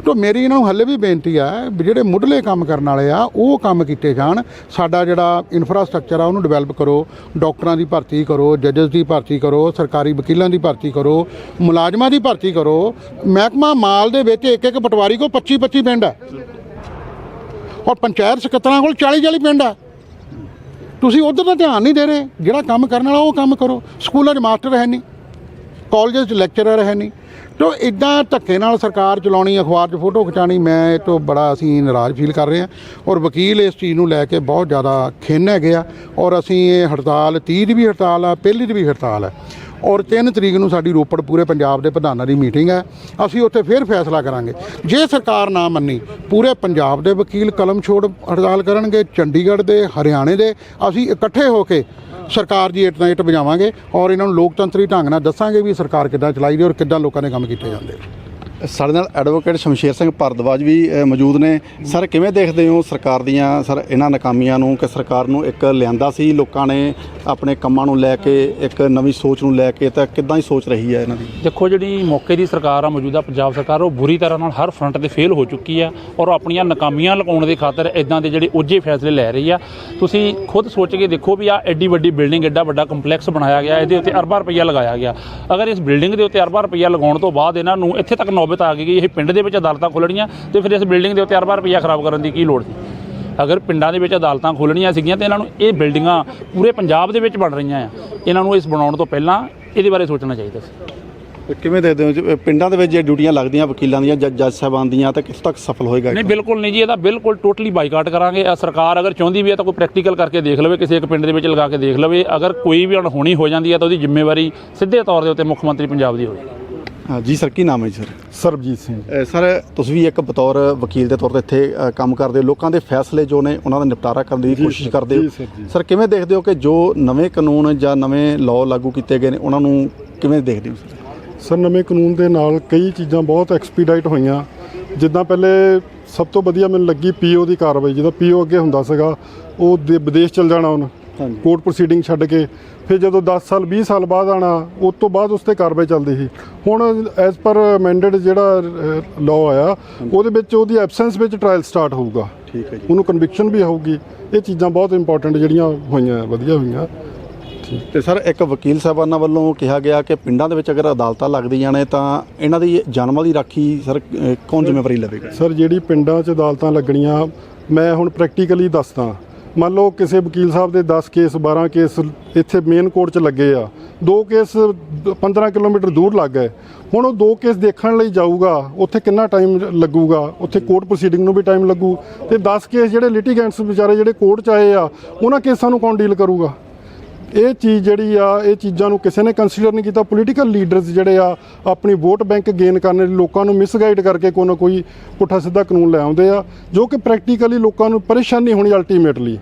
[SPEAKER 1] ਤਾਂ ਮੇਰੀ ਇਹਨਾਂ ਨੂੰ ਹੱਲੇ ਵੀ ਬੇਨਤੀ ਆ, ਵੀ ਜਿਹੜੇ ਮੁੱਢਲੇ ਕੰਮ ਕਰਨ ਵਾਲੇ ਆ, ਉਹ ਕੰਮ ਕੀਤੇ ਜਾਣ। ਸਾਡਾ ਜਿਹੜਾ ਇਨਫਰਾਸਟ੍ਰਕਚਰ ਆ, ਉਹਨੂੰ ਡਿਵੈਲਪ ਕਰੋ। ਡਾਕਟਰਾਂ ਦੀ ਭਰਤੀ ਕਰੋ ਜੱਜਸ ਦੀ ਭਰਤੀ ਕਰੋ, ਸਰਕਾਰੀ ਵਕੀਲਾਂ ਦੀ ਭਰਤੀ ਕਰੋ, ਮੁਲਾਜ਼ਮਾਂ ਦੀ ਭਰਤੀ ਕਰੋ। ਮਹਿਕਮਾ ਮਾਲ ਦੇ ਵਿੱਚ ਇੱਕ ਇੱਕ ਪਟਵਾਰੀ ਕੋ 25 25 ਪਿੰਡ ਹੈ ਔਰ ਪੰਚਾਇਤ ਸਕੱਤਰਾਂ ਕੋਲ 40 40 ਪਿੰਡ ਆ। ਤੁਸੀਂ ਉਧਰ ਦਾ ਧਿਆਨ ਨਹੀਂ ਦੇ ਰਹੇ। ਜਿਹੜਾ ਕੰਮ ਕਰਨ ਵਾਲਾ ਉਹ ਕੰਮ ਕਰੋ। ਸਕੂਲਾਂ 'ਚ ਮਾਸਟਰ ਹੈ ਨਹੀਂ। ਕਾਲਜਾਂ 'ਚ ਲੈਕਚਰਰ ਹੈ ਨਹੀਂ। ਤੋ ਇਦਾਂ ਧੱਕੇ ਨਾਲ ਸਰਕਾਰ ਚਲਾਉਣੀ, ਅਖਬਾਰ 'ਚ ਫੋਟੋ ਖਿਚਾਣੀ ਮੈਂ ਇਹ ਤੋਂ ਬੜਾ ਅਸੀਂ ਨਾਰਾਜ਼ ਫੀਲ ਕਰ ਰਹੇ ਹਾਂ ਔਰ ਵਕੀਲ ਇਸ ਚੀਜ਼ ਨੂੰ ਲੈ ਕੇ ਬਹੁਤ ਜ਼ਿਆਦਾ ਖਿੰਨ ਹੈਗੇ ਆ ਔਰ ਅਸੀਂ ਇਹ ਹੜਤਾਲ 30 ਦੀ ਵੀ ਹੜਤਾਲ ਆ, ਪਹਿਲੀ ਦੀ ਵੀ ਹੜਤਾਲ ਹੈ ਔਰ 3 ਤਰੀਕ ਨੂੰ ਸਾਡੀ ਰੋਪੜ ਪੂਰੇ ਪੰਜਾਬ ਦੇ ਪ੍ਰਧਾਨਾਂ ਦੀ ਮੀਟਿੰਗ ਹੈ ਅਸੀਂ ਉੱਥੇ ਫਿਰ ਫੈਸਲਾ ਕਰਾਂਗੇ। ਜੇ ਸਰਕਾਰ ਨਾ ਮੰਨੀ, ਪੂਰੇ ਪੰਜਾਬ ਦੇ ਵਕੀਲ ਕਲਮ ਛੋੜ ਹੜਤਾਲ ਕਰਨਗੇ, ਚੰਡੀਗੜ੍ਹ ਦੇ, ਹਰਿਆਣੇ ਦੇ, ਅਸੀਂ ਇਕੱਠੇ ਹੋ ਕੇ ਸਰਕਾਰ ਦੀ ਏਟ ਨਾਲ ਏਟ ਵਜਾਵਾਂਗੇ ਔਰ ਇਹਨਾਂ ਨੂੰ ਲੋਕਤੰਤਰੀ ਢੰਗ ਨਾਲ ਦੱਸਾਂਗੇ ਵੀ ਸਰਕਾਰ ਕਿੱਦਾਂ ਚਲਾਈ ਦੀ ਔਰ ਕਿੱਦਾਂ ਲੋਕਾਂ ਦੇ ਕੰਮ ਕੀਤੇ ਜਾਂਦੇ।
[SPEAKER 3] ਸਾਡੇ ਨਾਲ ਐਡਵੋਕੇਟ ਸ਼ਮਸ਼ੇਰ ਸਿੰਘ ਭਾਰਦਵਾਜ ਵੀ ਮੌਜੂਦ ਨੇ। ਸਰ, ਕਿਵੇਂ ਦੇਖਦੇ ਹੋ ਸਰਕਾਰ ਦੀਆਂ, ਸਰ, ਇਹਨਾਂ ਨਾਕਾਮੀਆਂ ਨੂੰ ਕਿ ਸਰਕਾਰ ਨੂੰ ਇੱਕ ਲਿਆਂਦਾ ਸੀ? ਲੋਕਾਂ ਨੇ ਆਪਣੇ ਕੰਮਾਂ ਨੂੰ ਲੈ ਕੇ, ਇੱਕ ਨਵੀਂ ਸੋਚ ਨੂੰ ਲੈ ਕੇ, ਤਾਂ ਕਿੱਦਾਂ ਹੀ ਸੋਚ ਰਹੀ ਹੈ ਇਹਨਾਂ ਦੀ?
[SPEAKER 4] ਦੇਖੋ, ਜਿਹੜੀ ਮੌਕੇ ਦੀ ਸਰਕਾਰ ਆ, ਮੌਜੂਦਾ ਪੰਜਾਬ ਸਰਕਾਰ, ਉਹ ਬੁਰੀ ਤਰ੍ਹਾਂ ਨਾਲ ਹਰ ਫਰੰਟ ਤੇ ਫੇਲ ਹੋ ਚੁੱਕੀ ਆ ਔਰ ਉਹ ਆਪਣੀਆਂ ਨਾਕਾਮੀਆਂ ਲਗਾਉਣ ਦੇ ਖਾਤਰ ਇਦਾਂ ਦੇ ਜਿਹੜੇ ਉੱਜੇ ਫੈਸਲੇ ਲੈ ਰਹੀ ਆ। ਤੁਸੀਂ ਖੁਦ ਸੋਚ ਕੇ ਦੇਖੋ ਵੀ ਆ ਐਡੀ ਵੱਡੀ ਬਿਲਡਿੰਗ ਐਡਾ ਵੱਡਾ ਕੰਪਲੈਕਸ ਬਣਾਇਆ ਗਿਆ, ਇਹਦੇ ਉੱਤੇ ਅਰਬਾਂ ਰੁਪਈਆ ਲਗਾਇਆ ਗਿਆ। ਅਗਰ ਇਸ ਬਿਲਡਿੰਗ ਦੇ ਉੱਤੇ ਅਰਬਾਂ ਰੁਪਈਆ ਲਗਾਉਣ ਤੋਂ ਬਾਅਦ ਇਹਨਾਂ ਨੂੰ ਇੱਥੇ ਤੱਕ ਨੌਬਤ ਆ ਗਈ ਕਿ ਇਹ ਪਿੰਡ ਦੇ ਵਿੱਚ ਅਦਾਲਤਾਂ ਖੋਲਣੀਆਂ ਤੇ ਫਿਰ ਇਸ ਬਿਲਡਿੰਗ ਦੇ ਉੱਤੇ ਅਰਬਾਂ ਰੁਪਈਆ ਖਰਾਬ ਕਰਨ ਦੀ ਕੀ ਲੋੜ ਸੀ? ਅਗਰ ਪਿੰਡਾਂ ਦੇ ਵਿੱਚ ਅਦਾਲਤਾਂ ਖੋਲਣੀਆਂ ਸੀਗੀਆਂ ਤੇ ਇਹਨਾਂ ਨੂੰ ਇਹ ਬਿਲਡਿੰਗਾਂ ਪੂਰੇ ਪੰਜਾਬ ਦੇ ਵਿੱਚ ਬਣ ਰਹੀਆਂ ਆ ਇਹਨਾਂ ਨੂੰ ਇਸ ਬਣਾਉਣ ਤੋਂ ਪਹਿਲਾਂ ਇਹਦੇ ਬਾਰੇ ਸੋਚਣਾ ਚਾਹੀਦਾ ਸੀ।
[SPEAKER 3] ਕਿਵੇਂ ਦੇਖਦੇ ਹੋ ਜੀ, ਪਿੰਡਾਂ ਦੇ ਵਿੱਚ ਜੇ ਡਿਊਟੀਆਂ ਲੱਗਦੀਆਂ ਵਕੀਲਾਂ ਦੀਆਂ ਜੱਜ ਸਾਹਿਬਾਨ ਦੀਆਂ ਤਾਂ ਕਿੱਥੋਂ ਤੱਕ ਸਫਲ ਹੋਏਗਾ
[SPEAKER 4] ਨਹੀਂ? ਬਿਲਕੁਲ ਨਹੀਂ ਜੀ ਇਹਦਾ ਬਿਲਕੁਲ ਟੋਟਲੀ ਬਾਈਕਾਟ ਕਰਾਂਗੇ। ਸਰਕਾਰ ਅਗਰ ਚਾਹੁੰਦੀ ਵੀ ਹੈ ਤਾਂ ਕੋਈ ਪ੍ਰੈਕਟੀਕਲ ਕਰਕੇ ਦੇਖ ਲਵੇ ਕਿਸੇ ਇੱਕ ਪਿੰਡ ਦੇ ਵਿੱਚ ਲਗਾ ਕੇ ਦੇਖ ਲਵੇ। ਅਗਰ ਕੋਈ ਵੀ ਅਣਹੋਣੀ ਹੋ ਜਾਂਦੀ ਹੈ ਤਾਂ ਉਹਦੀ ਜ਼ਿੰਮੇਵਾਰੀ ਸਿੱਧੇ ਤੌਰ ਦੇ ਉੱਤੇ ਮੁੱਖ ਮੰਤਰੀ ਪੰਜਾਬ ਦੀ ਹੋਵੇਗੀ
[SPEAKER 3] ਹਾਂ, ਜੀ ਸਰ ਕੀ ਨਾਮ ਹੈ ਜੀ ਸਰ?
[SPEAKER 5] ਸਰਬਜੀਤ ਸਿੰਘ।
[SPEAKER 3] ਸਰ ਤੁਸੀਂ ਵੀ ਇੱਕ ਬਤੌਰ ਵਕੀਲ ਦੇ ਤੌਰ ਤੇ ਇੱਥੇ ਅ, ਕੰਮ ਕਰਦੇ ਹੋ। ਲੋਕਾਂ ਦੇ ਫੈਸਲੇ ਜੋ ਨੇ ਉਹਨਾਂ ਦਾ ਨਿਪਟਾਰਾ ਕਰਨ ਦੀ ਕੋਸ਼ਿਸ਼ ਕਰਦੇ
[SPEAKER 5] ਜੀ
[SPEAKER 3] ਹੋ
[SPEAKER 5] ਸਰ, ਜੀ।
[SPEAKER 3] ਸਰ ਕਿਵੇਂ ਦੇਖਦੇ ਹੋ ਕਿ ਜੋ ਨਵੇਂ ਕਾਨੂੰਨ ਜਾਂ ਨਵੇਂ ਲਾਅ ਲਾਗੂ ਕੀਤੇ ਗਏ ਨੇ ਉਹਨਾਂ ਨੂੰ ਕਿਵੇਂ ਦੇਖਦੇ ਹੋ ਸਰ?
[SPEAKER 5] ਸਰ ਨਵੇਂ ਕਾਨੂੰਨ ਦੇ ਨਾਲ ਕਈ ਚੀਜ਼ਾਂ ਬਹੁਤ ਐਕਸਪੀਡਾਈਟ ਹੋਈਆਂ। ਜਿੱਦਾਂ ਪਹਿਲੇ ਸਭ ਤੋਂ ਵਧੀਆ ਮੈਨੂੰ ਲੱਗੀ ਪੀਓ ਦੀ ਕਾਰਵਾਈ। ਜਿਹਦਾ ਪੀਓ ਅੱਗੇ ਹੁੰਦਾ ਸੀਗਾ ਉਹ ਦੇ- ਵਿਦੇਸ਼ ਚਲ ਜਾਣਾ ਉਹਨ।
[SPEAKER 3] ਹਾਂਜੀ।
[SPEAKER 5] ਕੋਰਟ ਪ੍ਰੋਸੀਡਿੰਗ ਛੱਡ ਕੇ ਫਿਰ ਜਦੋਂ 10 ਸਾਲ 20 ਸਾਲ ਬਾਅਦ ਆਣਾ ਉਸ ਤੋਂ ਬਾਅਦ ਉਸ ਤੇ ਕਾਰਵਾਈ ਚੱਲਦੀ ਸੀ। ਹੁਣ ਐਜ਼ ਪਰ ਅਮੈਂਡਡ ਜਿਹੜਾ ਲਾਅ ਆਇਆ ਉਹਦੇ ਵਿੱਚ ਉਹਦੀ ਐਬਸੈਂਸ ਵਿੱਚ ਟ੍ਰਾਇਲ ਸਟਾਰਟ ਹੋਊਗਾ।
[SPEAKER 3] ਠੀਕ ਹੈ ਜੀ।
[SPEAKER 5] ਉਹਨੂੰ ਕਨਵਿਕਸ਼ਨ ਵੀ ਹੋਊਗੀ। ਇਹ ਚੀਜ਼ਾਂ ਬਹੁਤ ਇੰਪੋਰਟੈਂਟ ਜਿਹੜੀਆਂ ਹੋਈਆਂ ਵਧੀਆ ਹੋਈਆਂ।
[SPEAKER 3] ਤੇ ਸਰ ਇੱਕ ਵਕੀਲ ਸਾਹਿਬਾਨਾਂ ਵੱਲੋਂ ਕਿਹਾ ਗਿਆ ਕਿ ਪਿੰਡਾਂ ਦੇ ਵਿੱਚ ਅਗਰ ਅਦਾਲਤਾਂ ਲੱਗਦੀਆਂ ਨੇ ਤਾਂ ਇਹਨਾਂ ਦੀ ਜਾਨਮਾਲ ਦੀ ਰਾਖੀ ਸਰ ਕੌਣ ਜ਼ਿੰਮੇਵਾਰੀ ਲਵੇਗਾ?
[SPEAKER 5] ਸਰ ਜਿਹੜੀ ਪਿੰਡਾਂ 'ਚ ਅਦਾਲਤਾਂ ਲੱਗਣੀਆਂ ਮੈਂ ਹੁਣ ਪ੍ਰੈਕਟੀਕਲੀ ਦੱਸਦਾ। ਮੰਨ ਲਓ ਕਿਸੇ ਵਕੀਲ ਸਾਹਿਬ ਦੇ 10 ਕੇਸ 12 ਕੇਸ ਇੱਥੇ ਮੇਨ ਕੋਰਟ 'ਚ ਲੱਗੇ ਆ। ਦੋ ਕੇਸ 15 ਕਿਲੋਮੀਟਰ ਦੂਰ ਲੱਗ ਗਏ। ਹੁਣ ਉਹ ਦੋ ਕੇਸ ਦੇਖਣ ਲਈ ਜਾਊਗਾ ਉੱਥੇ ਕਿੰਨਾ ਟਾਈਮ ਲੱਗੂਗਾ? ਉੱਥੇ ਕੋਰਟ ਪ੍ਰੋਸੀਡਿੰਗ ਨੂੰ ਵੀ ਟਾਈਮ ਲੱਗੂ। ਤੇ 10 ਕੇਸ ਜਿਹੜੇ ਲਿਟੀਗੈਂਟਸ ਵਿਚਾਰੇ ਜਿਹੜੇ ਕੋਰਟ 'ਚ ਆਏ ਆ ਉਹਨਾਂ ਕੇਸਾਂ ਨੂੰ ਕੌਣ ਡੀਲ ਕਰੂਗਾ? ਇਹ ਚੀਜ਼ ਜਿਹੜੀ ਆ ਇਹ ਚੀਜ਼ਾਂ ਨੂੰ ਕਿਸੇ ਨੇ ਕੰਸੀਡਰ ਨਹੀਂ ਕੀਤਾ। ਪੋਲੀਟੀਕਲ ਲੀਡਰਸ ਜਿਹੜੇ ਆ ਆਪਣੀ ਵੋਟ ਬੈਂਕ ਗੇਨ ਕਰਨ ਲਈ ਲੋਕਾਂ ਨੂੰ ਮਿਸਗਾਈਡ ਕਰਕੇ ਕੋਈ ਨਾ ਕੋਈ ਪੁੱਠਾ ਸਿੱਧਾ ਕਾਨੂੰਨ ਲੈ ਆਉਂਦੇ ਆ ਜੋ ਕਿ ਪ੍ਰੈਕਟੀਕਲੀ ਲੋਕਾਂ ਨੂੰ ਪਰੇਸ਼ਾਨੀ ਹੋਣੀ ਅਲਟੀਮੇਟਲੀ